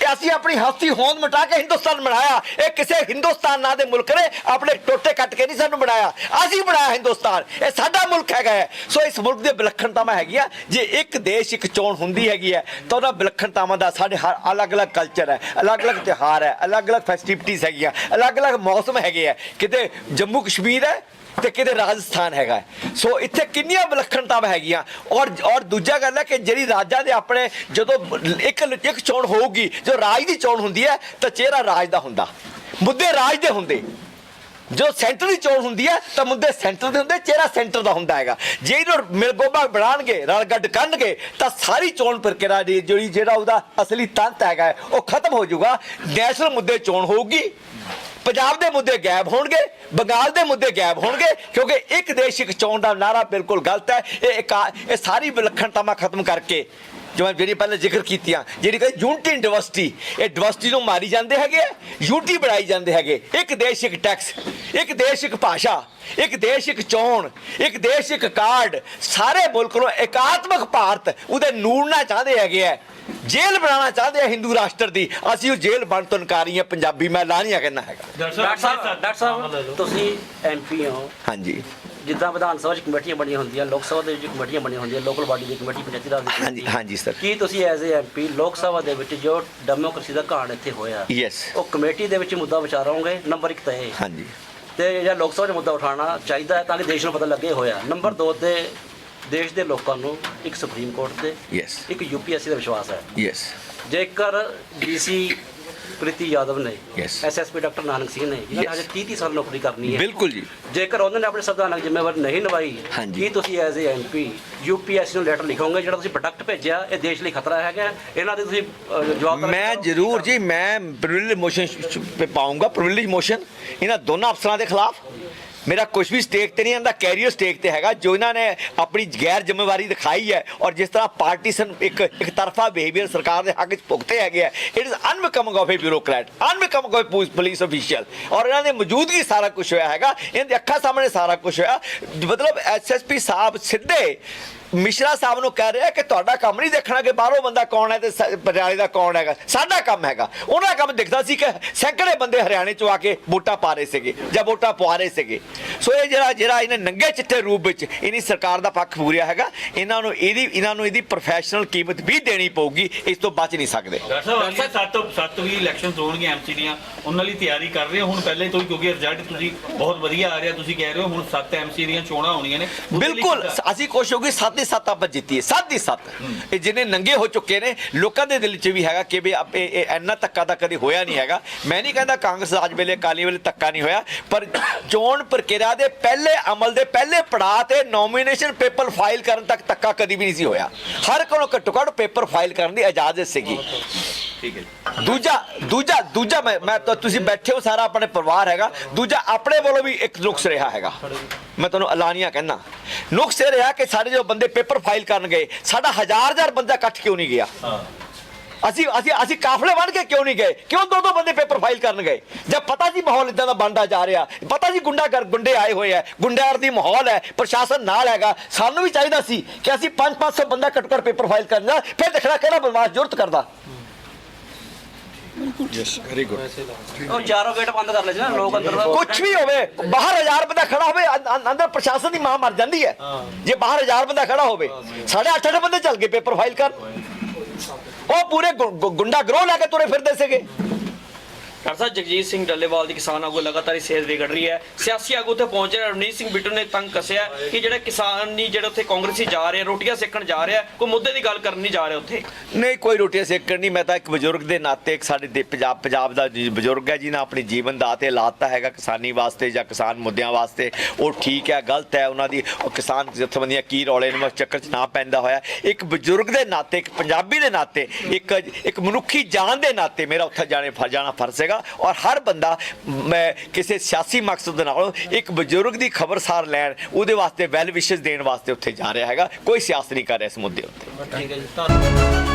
ਕਿ ਅਸੀਂ ਆਪਣੀ ਹਸਤੀ ਹੋਂਦ ਮਿਟਾ ਕੇ ਹਿੰਦੁਸਤਾਨ ਬਣਾਇਆ। ਇਹ ਕਿਸੇ ਹਿੰਦੁਸਤਾਨ ਨਾਂ ਦੇ ਮੁਲਕ ਨੇ ਆਪਣੇ ਟੋਟੇ ਕੱਟ ਕੇ ਨਹੀਂ ਸਾਨੂੰ ਬਣਾਇਆ। ਅਸੀਂ ਬਣਾਇਆ ਹਿੰਦੁਸਤਾਨ। ਇਹ ਸਾਡਾ ਮੁਲਕ ਹੈਗਾ ਹੈ। ਸੋ ਇਸ ਮੁਲਕ ਦੇ ਵਿਲੱਖਣਤਾਵਾਂ ਹੈਗੀਆਂ। ਜੇ ਇੱਕ ਦੇਸ਼ ਇੱਕ ਚੋਣ ਹੁੰਦੀ ਹੈਗੀ ਹੈ, ਤਾਂ ਉਹਨਾਂ ਵਿਲੱਖਣਤਾਵਾਂ ਦਾ ਸਾਡੇ ਹਰ ਅਲੱਗ-ਅਲੱਗ ਕਲਚਰ ਹੈ, ਅਲੱਗ-ਅਲੱਗ ਤਿਉਹਾਰ ਹੈ, ਅਲੱਗ-ਅਲੱਗ ਫੈਸਟੀਵਿਟੀਜ਼ ਹੈਗੀਆਂ, ਅਲੱਗ-ਅਲੱਗ ਮੌਸਮ ਹੈਗੇ ਆ ਕਿਤੇ ਜੰਮੂ ਕਸ਼ਮੀਰ ਹੈ ਤੇ ਕਿਤੇ ਰਾਜਸਥਾਨ ਹੈਗਾ ਸੋ ਇੱਥੇ ਕਿੰਨੀਆਂ ਵਿਲੱਖਣਤਾਵਾਂ ਹੈਗੀਆਂ। ਔਰ ਔਰ ਦੂਜਾ ਗੱਲ ਹੈ ਕਿ ਜਿਹੜੀ ਰਾਜਾਂ ਦੇ ਆਪਣੇ ਜਦੋਂ ਇੱਕ ਇੱਕ ਚੋਣ ਹੋਊਗੀ, ਜੋ ਰਾਜ ਦੀ ਚੋਣ ਹੁੰਦੀ ਹੈ, ਤਾਂ ਚਿਹਰਾ ਰਾਜ ਦਾ ਹੁੰਦਾ। ਮੁੱਦੇ ਰਾਜ ਦੇ ਹੁੰਦੇ। ਜੋ ਸੈਂਟਰ ਦੀ ਚੋਣ ਹੁੰਦੀ ਹੈ, ਤਾਂ ਮੁੱਦੇ ਸੈਂਟਰ ਦੇ ਹੁੰਦੇ, ਚਿਹਰਾ ਸੈਂਟਰ ਦਾ ਹੁੰਦਾ ਹੈਗਾ। ਜੇ ਇਹਨੂੰ ਮਿਲਗੋਬਾ ਬਣਾਣਗੇ, ਰਲ ਗੱਡ ਕਰਨਗੇ, ਤਾਂ ਸਾਰੀ ਚੋਣ ਪ੍ਰਕਿਰਿਆ ਜਿਹੜੀ, ਜਿਹੜਾ ਉਹਦਾ ਅਸਲੀ ਤੰਤ ਹੈਗਾ ਉਹ ਖਤਮ ਹੋ ਜਾਊਗਾ। ਨੈਸ਼ਨਲ ਮੁੱਦੇ ਚੋਣ ਹੋਊਗੀ। ਪੰਜਾਬ ਦੇ ਮੁੱਦੇ ਗਾਇਬ ਹੋਣਗੇ, ਬੰਗਾਲ ਦੇ ਮੁੱਦੇ ਗਾਇਬ ਹੋਣਗੇ, ਕਿਉਂਕਿ ਇੱਕ ਦੇਸ਼, ਇੱਕ ਚੋਣ ਦਾ ਨਾਰਾ ਬਿਲਕੁਲ ਗਲਤ ਹੈ। ਇਹ ਇੱਕ ਇਹ ਸਾਰੀ ਵਿਲੱਖਣਤਾਵਾਂ ਖਤਮ ਕਰਕੇ ਜਿਵੇਂ ਜਿਹੜੀ ਪਹਿਲੇ ਜ਼ਿਕਰ ਕੀਤੀਆਂ ਜਿਹੜੀ ਕਿ ਯੂਨਿਟੀ ਡਿਵਰਸਿਟੀ ਇਹ ਡਿਵਰਸਿਟੀ ਨੂੰ ਮਾਰੀ ਜਾਂਦੇ ਹੈਗੇ ਯੂਨਿਟੀ ਬਣਾਈ ਜਾਂਦੇ ਹੈਗੇ। ਇੱਕ ਦੇਸ਼ ਇੱਕ ਟੈਕਸ ਇੱਕ ਦੇਸ਼ ਇੱਕ ਭਾਸ਼ਾ ਇੱਕ ਦੇਸ਼ ਇੱਕ ਚੋਣ ਇੱਕ ਦੇਸ਼ ਇੱਕ ਕਾਰਡ ਸਾਰੇ ਮੁਲਕ ਨੂੰ ਇਕਾਤਮਕ ਭਾਰਤ ਉਹਦੇ ਨੂੜਨਾ ਚਾਹੁੰਦੇ ਹੈਗੇ ਆ। ਜੇਲ੍ਹ ਬਣਾਉਣਾ ਚਾਹੁੰਦੇ ਆ ਹਿੰਦੂ ਰਾਸ਼ਟਰ ਦੀ। ਅਸੀਂ ਉਹ ਜੇਲ੍ਹ ਬਣ ਤੋਂ ਇਨਕਾਰੀ ਆ ਪੰਜਾਬੀ ਮੈਂ ਲਾਣੀਆਂ ਕਹਿਣਾ ਹੈਗਾ। ਡਾਕਟਰ ਸਾਹਿਬ ਡਾਕਟਰ ਸਾਹਿਬ ਤੁਸੀਂ ਐਮਪੀ ਹੋ ਹਾਂਜੀ। ਜਿੱਦਾਂ ਵਿਧਾਨ ਸਭਾ 'ਚ ਕਮੇਟੀਆਂ ਬਣੀਆਂ ਹੁੰਦੀਆਂ ਲੋਕ ਸਭਾ ਦੇ ਵਿੱਚ ਕਮੇਟੀਆਂ ਬਣੀਆਂ ਹੁੰਦੀਆਂ ਲੋਕਲ ਬਾਡੀ ਦੀ ਕਮੇਟੀ ਪੰਚਾਇਤੀ ਰਾਜ ਦੀ ਹਾਂਜੀ ਕਮੇਟੀ। ਹਾਂਜੀ ਸਰ ਕੀ ਤੁਸੀਂ ਐਜ਼ ਏ ਐਮਪੀ ਲੋਕ ਸਭਾ ਦੇ ਵਿੱਚ ਜੋ ਡੈਮੋਕ੍ਰੇਸੀ ਦਾ ਘਾਣ ਇੱਥੇ ਹੋਇਆ ਯੈਸ ਉਹ ਕਮੇਟੀ ਦੇ ਵਿੱਚ ਮੁੱਦਾ ਵਿਚਾਰੋਗੇ? ਨੰਬਰ 1 ਤਾਂ ਇਹ। ਹਾਂਜੀ। ਤੇ ਜਿਹੜਾ ਲੋਕ ਸਭਾ 'ਚ ਮੁੱਦਾ ਉਠਾਉਣਾ ਚਾਹੀਦਾ ਹੈ ਤਾਂ ਕਿ ਦੇਸ਼ ਨੂੰ ਪਤਾ ਲੱਗੇ ਹੋਇਆ। ਨੰਬਰ 2 ਤੇ ਦੇਸ਼ ਦੇ ਲੋਕਾਂ ਨੂੰ ਇੱਕ ਸੁਪਰੀਮ ਕੋਰਟ ਤੇ ਯੈਸ ਇੱਕ ਯੂਪੀਐਸਸੀ ਦਾ ਵਿਸ਼ਵਾਸ ਹੈ। ਯੈਸ ਜੇਕਰ ਡੀਸੀ ਪ੍ਰੀਤੀ ਯਾਦਵ ਨੇ Yes. SSP doctor Nanak Singh ਨੇ ਜਿਨ੍ਹਾਂ ਨੇ Yes. ਹਜੇ 30 30 ਸਾਲ ਨੌਕਰੀ ਕਰਨੀ ਹੈ ਬਿਲਕੁਲ ਜੀ ਜੇਕਰ ਉਹਨਾਂ ਨੇ ਆਪਣੀ ਸੰਵਿਧਾਨਕ ਜ਼ਿੰਮੇਵਾਰੀ ਨਹੀਂ ਨਿਭਾਈ ਹਾਂਜੀ। ਕੀ ਤੁਸੀਂ ਐਜ਼ ਏ ਐਮਪੀ ਯੂਪੀਐਸਸੀ ਨੂੰ ਲੈਟਰ ਲਿਖੋਗੇ ਜਿਹੜਾ ਤੁਸੀਂ ਪ੍ਰੋਡਕਟ ਭੇਜਿਆ ਇਹ ਦੇਸ਼ ਲਈ ਖਤਰਾ ਹੈਗਾ ਇਹਨਾਂ ਦੇ ਤੁਸੀਂ ਅਹ, ਜਵਾਬ ਮੈਂ? ਜ਼ਰੂਰ ਜੀ ਮੈਂ ਪ੍ਰਿਵਿਲੇਜ ਮੋਸ਼ਨ ਪਾਉਂਗਾ ਪ੍ਰਿਵਿਲੇਜ ਮੋਸ਼ਨ ਇਹਨਾਂ ਦੋਨਾਂ ਅਫਸਰਾਂ ਦੇ ਖਿਲਾਫ ਮੇਰਾ ਕੁਝ ਵੀ ਸਟੇਕ ਤੇ ਨਹੀਂ ਆਂਦਾ ਕੈਰੀਅਰ ਸਟੇਕ ਤੇ ਹੈਗਾ ਜੋ ਇਹਨਾਂ ਨੇ ਆਪਣੀ ਗੈਰ ਜ਼ਿੰਮੇਵਾਰੀ ਦਿਖਾਈ ਹੈ ਔਰ ਜਿਸ ਤਰ੍ਹਾਂ ਪਾਰਟੀਸ਼ਨ ਇੱਕ ਇੱਕ ਤਰਫਾ ਬਿਹੇਵੀਅਰ ਸਰਕਾਰ ਦੇ ਹੱਕ 'ਚ ਭੁਗਤੇ ਹੈਗੇ ਆ it is unbecoming of a bureaucrat unbecoming of a police official ਔਰ ਇਹਨਾਂ ਦੇ ਮੌਜੂਦਗੀ ਸਾਰਾ ਕੁਝ ਹੋਇਆ ਹੈਗਾ ਇਹਨਾਂ ਦੇ ਅੱਖਾਂ ਸਾਹਮਣੇ ਸਾਰਾ ਕੁਝ ਹੋਇਆ ਮਤਲਬ ਐਸਐਸਪੀ ਸਾਹਿਬ ਸਿੱਧੇ ਮਿਸ਼ਰਾ ਸਾਹਿਬ ਨੂੰ ਕਹਿ ਰਿਹਾ ਕਿ ਤੁਹਾਡਾ ਕੰਮ ਨਹੀਂ ਦੇਖਣਾ ਕਿ ਬਾਹਰੋਂ ਬੰਦਾ ਕੌਣ ਹੈ ਤੇ ਪਟਿਆਲੇ ਦਾ ਕੌਣ ਹੈਗਾ। ਸਾਡਾ ਕੰਮ ਹੈਗਾ। ਉਹਨਾਂ ਕੰਮ ਦਿਖਦਾ ਸੀ ਕਿ ਸੈਂਕੜੇ ਬੰਦੇ ਹਰਿਆਣੇ ਚੋਂ ਆ ਕੇ ਵੋਟਾਂ ਪਾ ਰਹੇ ਸੀਗੇ ਜਾਂ ਵੋਟਾਂ ਪਵਾ ਰਹੇ ਸੀਗੇ। ਸੋ ਇਹ ਜਿਹੜਾ ਜਿਹੜਾ ਇਹਨੇ ਨੰਗੇ ਚਿੱਟੇ ਰੂਪ ਵਿੱਚ ਇਹਨੀ ਸਰਕਾਰ ਦਾ ਪੱਖ ਪੂਰਿਆ ਹੈਗਾ ਇਹਨਾਂ ਨੂੰ ਇਹਦੀ ਇਹਨਾਂ ਨੂੰ ਇਹਦੀ ਪ੍ਰੋਫੈਸ਼ਨਲ ਕੀਮਤ ਵੀ ਦੇਣੀ ਪਊਗੀ ਇਸ ਤੋਂ ਬਚ ਨਹੀਂ ਸਕਦੇ। ਡਾਕਟਰ ਸਾਹਿਬ ਸੱਤ ਸੱਤ ਵੀ ਇਲੈਕਸ਼ਨ ਹੋਣਗੇ ਐਮਸੀ ਦੀਆਂ ਉਹਨਾਂ ਲਈ ਤਿਆਰੀ ਕਰ ਰਹੇ ਹੋ। ਹੁਣ ਪਹਿਲੇ ਤੋਂ ਹੀ ਕਿਉਂਕਿ ਰਿਜ਼ਲਟ ਤੁਸੀਂ ਬਹੁਤ ਵਧੀਆ ਆ ਰਿਹਾ ਤੁਸੀਂ ਕਹਿ ਰਹੇ ਹੋ ਹੁਣ ਸੱਤ ਐਮਸੀ ਦੀਆਂ ਚੋਣਾਂ ਹੋਣੀਆਂ ਨੇ। ਬਿਲਕੁਲ? ਅਸੀਂ ਕੋਸ਼ਿਸ਼ ਹੋਗੀ ਸੱਤ ਦੀ ਸੱਤ ਆਪਾਂ ਜਿੱਤੀਏ ਸੱਤ। ਦੀ ਸੱਤ ਇਹ ਜਿੰਨੇ ਨੰਗੇ ਹੋ ਚੁੱਕੇ ਨੇ ਲੋਕਾਂ ਦੇ ਦਿਲ 'ਚ ਵੀ ਹੈਗਾ ਕਿ ਵੀ ਆਪੇ ਇਹ ਇੰਨਾ ਧੱਕਾ ਤਾਂ ਕਦੇ ਹੋਇਆ ਨਹੀਂ ਹੈਗਾ। ਮੈਂ ਨਹੀਂ ਕਹਿੰਦਾ ਕਾਂਗਰਸ ਰਾਜ ਵੇਲੇ ਅਕਾਲੀ ਵੇਲੇ ਧੱਕਾ ਨਹੀਂ ਹੋਇਆ ਪਰ ਚੋਣ ਪ੍ਰਕਿਰਿਆ ਦੇ ਪਹਿਲੇ ਅਮਲ ਦੇ ਪਹਿਲੇ ਪੜਾਅ ਤੇ ਨੋਮੀਨੇਸ਼ਨ ਪੇਪਰ ਫਾਈਲ ਕਰਨ ਤੱਕ ਧੱਕਾ ਕਦੀ ਵੀ ਨਹੀਂ ਸੀ ਹੋਇਆ। ਹਰ ਕੋਲ ਘੱਟੋ ਘੱਟ ਪੇਪਰ ਫਾਈਲ ਕਰਨ ਦੀ ਇਜਾਜ਼ਤ ਸੀਗੀ। ਠੀਕ ਹੈ ਜੀ। ਦੂਜਾ ਦੂਜਾ ਦੂਜਾ ਮੈਂ ਮੈਂ ਤਾਂ ਤੁਸੀਂ ਬੈਠੇ ਹੋ ਸਾਰਾ ਆਪਣੇ ਪਰਿਵਾਰ ਹੈਗਾ। ਦੂਜਾ ਆਪਣੇ ਵੱਲੋਂ ਵੀ ਇੱਕ ਨੁਕਸ ਰਿਹਾ ਹੈਗਾ। ਮੈਂ ਤੁਹਾਨੂੰ ਐਲਾਨੀਆਂ ਕਹਿਣਾ ਨੁਕਸ ਇਹ ਰਿਹਾ ਕਿ ਸਾਡੇ ਜੋ ਬੰਦੇ ਪੇਪਰ ਫਾਈਲ ਕਰਨ ਗਏ ਸਾਡਾ ਹਜ਼ਾਰ ਹਜ਼ਾਰ ਬੰਦਾ ਇਕੱਠ ਕਿਉਂ ਨਹੀਂ ਗਿਆ? ਹਾਂ। ਅਸੀਂ ਅਸੀਂ ਅਸੀਂ ਕਾਫਲੇ ਬਣ ਕੇ ਕਿਉਂ ਨਹੀਂ ਗਏ? ਕਿਉਂ ਦੋ ਦੋ ਬੰਦੇ ਪੇਪਰ ਫਾਈਲ ਕਰਨ ਗਏ? ਜਦ ਪਤਾ ਸੀ ਮਾਹੌਲ ਇਦਾਂ ਦਾ ਬਣਦਾ ਜਾ ਰਿਹਾ ਪਤਾ ਸੀ ਗੁੰਡਾ ਕਰ ਗੁੰਡੇ ਆਏ ਹੋਏ ਆ ਗੁੰਡਾਰ ਦੀ ਮਾਹੌਲ ਹੈ ਪ੍ਰਸ਼ਾਸਨ ਨਾਲ ਹੈਗਾ। ਸਾਨੂੰ ਵੀ ਚਾਹੀਦਾ ਸੀ ਕਿ ਅਸੀਂ 5-500 ਬੰਦਾ ਘੱਟੋ ਘੱਟ ਪੇਪਰ ਫਾਈਲ ਕਰਨਾ ਫਿਰ ਦੇਖਣਾ ਕਿਹੜਾ ਬਦਮਾਸ਼ ਜ਼ਰੂਰਤ ਕਰਦਾ। ਉਹ ਚਾਰੋਂ ਗੇਟ ਬੰਦ ਕਰ ਲੈ ਸੀ ਨਾ ਲੋਕ ਅੰਦਰ ਦਾ ਕੁਝ ਵੀ ਹੋਵੇ ਬਾਹਰ ਹਜ਼ਾਰ ਬੰਦਾ ਖੜਾ ਹੋਵੇ ਅੰ- ਅੰ- ਅੰਦਰ ਪ੍ਰਸ਼ਾਸਨ ਦੀ ਮਾਂ ਮਰ ਜਾਂਦੀ ਹੈ। ਜੇ ਬਾਹਰ ਹਜ਼ਾਰ ਬੰਦਾ ਖੜਾ ਹੋਵੇ ਸਾਢੇ ਅੱਠ ਅੱਠ ਬੰਦੇ ਚੱਲ ਗਏ ਪੇਪਰ ਫਾਈਲ ਕਰ ਉਹ ਪੂਰੇ ਗੁ- ਗੁ- ਗੁੰਡਾ ਗਰੋਹ ਲੈ ਕੇ ਤੁਰੇ ਫਿਰਦੇ ਸੀਗੇ। ਡਾਕਟਰ ਸਾਹਿਬ ਜਗਜੀਤ ਸਿੰਘ ਡੱਲੇਵਾਲ ਦੀ ਕਿਸਾਨ ਆਗੂ ਲਗਾਤਾਰ ਹੀ ਸੇਧ ਵਿਗੜ ਰਹੀ ਹੈ। ਸਿਆਸੀ ਆਗੂ ਉੱਥੇ ਪਹੁੰਚ ਰਿਹਾ ਰਵਨੀਤ ਸਿੰਘ ਬਿੱਟੂ ਨੇ ਤੰਗ ਕਸਿਆ ਕਿ ਜਿਹੜੇ ਕਿਸਾਨ ਨਹੀਂ ਜਿਹੜੇ ਉੱਥੇ ਕਾਂਗਰਸੀ ਜਾ ਰਹੇ ਰੋਟੀਆਂ ਸੇਕਣ ਜਾ ਰਿਹਾ ਕੋਈ ਮੁੱਦੇ ਦੀ ਗੱਲ ਕਰਨ ਨਹੀਂ ਜਾ ਰਿਹਾ ਉੱਥੇ। ਨਹੀਂ, ਕੋਈ ਰੋਟੀ ਸੇਕਣ ਨਹੀਂ ਮੈਂ ਤਾਂ ਇੱਕ ਬਜ਼ੁਰਗ ਦੇ ਨਾਤੇ, ਇੱਕ ਸਾਡੇ ਦੇ ਪੰਜਾਬ ਪੰਜਾਬ ਦਾ ਬਜ਼ੁਰਗ ਹੈ, ਜਿਹਨਾਂ ਆਪਣੀ ਜੀਵਨ ਦਾ ਤੇ ਲਾਤਾ ਹੈਗਾ ਕਿਸਾਨੀ ਵਾਸਤੇ ਜਾਂ ਕਿਸਾਨ ਮੁੱਦਿਆਂ ਵਾਸਤੇ। ਉਹ ਠੀਕ ਹੈ, ਗਲਤ ਹੈ। ਉਹਨਾਂ ਦੀ ਕਿਸਾਨ ਜਥੇਬੰਦੀਆਂ ਕੀ ਰੌਲੇ ਨੂੰ ਚੱਕਰ 'ਚ ਨਾ ਪੈਂਦਾ ਹੋਇਆ। ਇੱਕ ਬਜ਼ੁਰਗ ਦੇ ਨਾਤੇ, ਇੱਕ ਪੰਜਾਬੀ ਦੇ ਨਾਤੇ, ਇੱਕ ਇੱਕ ਮਨੁੱਖੀ ਜਾਨ ਦੇ ਨਾਤੇ ਮੇਰਾ ਉੱਥੇ ਜਾਣੇ ਫਰ ਜਾਣਾ ਫਰਜ਼ ਹੈਗਾ ਔਰ ਹਰ ਬੰਦਾ ਮੈਂ ਕਿਸੇ ਸਿਆਸੀ ਮਕਸਦ ਦੇ ਨਾਲ ਇੱਕ ਬਜ਼ੁਰਗ ਦੀ ਖਬਰਸਾਰ ਲੈਣ, ਉਹਦੇ ਵਾਸਤੇ ਵੈਲ ਵਿਸ਼ੇਸ ਦੇਣ ਵਾਸਤੇ ਉੱਥੇ ਜਾ ਰਿਹਾ ਹੈਗਾ। ਕੋਈ ਸਿਆਸਤ ਨਹੀਂ ਕਰ ਰਿਹਾ ਇਸ ਮੁੱਦੇ ਉੱਤੇ। ਠੀਕ ਹੈ ਜੀ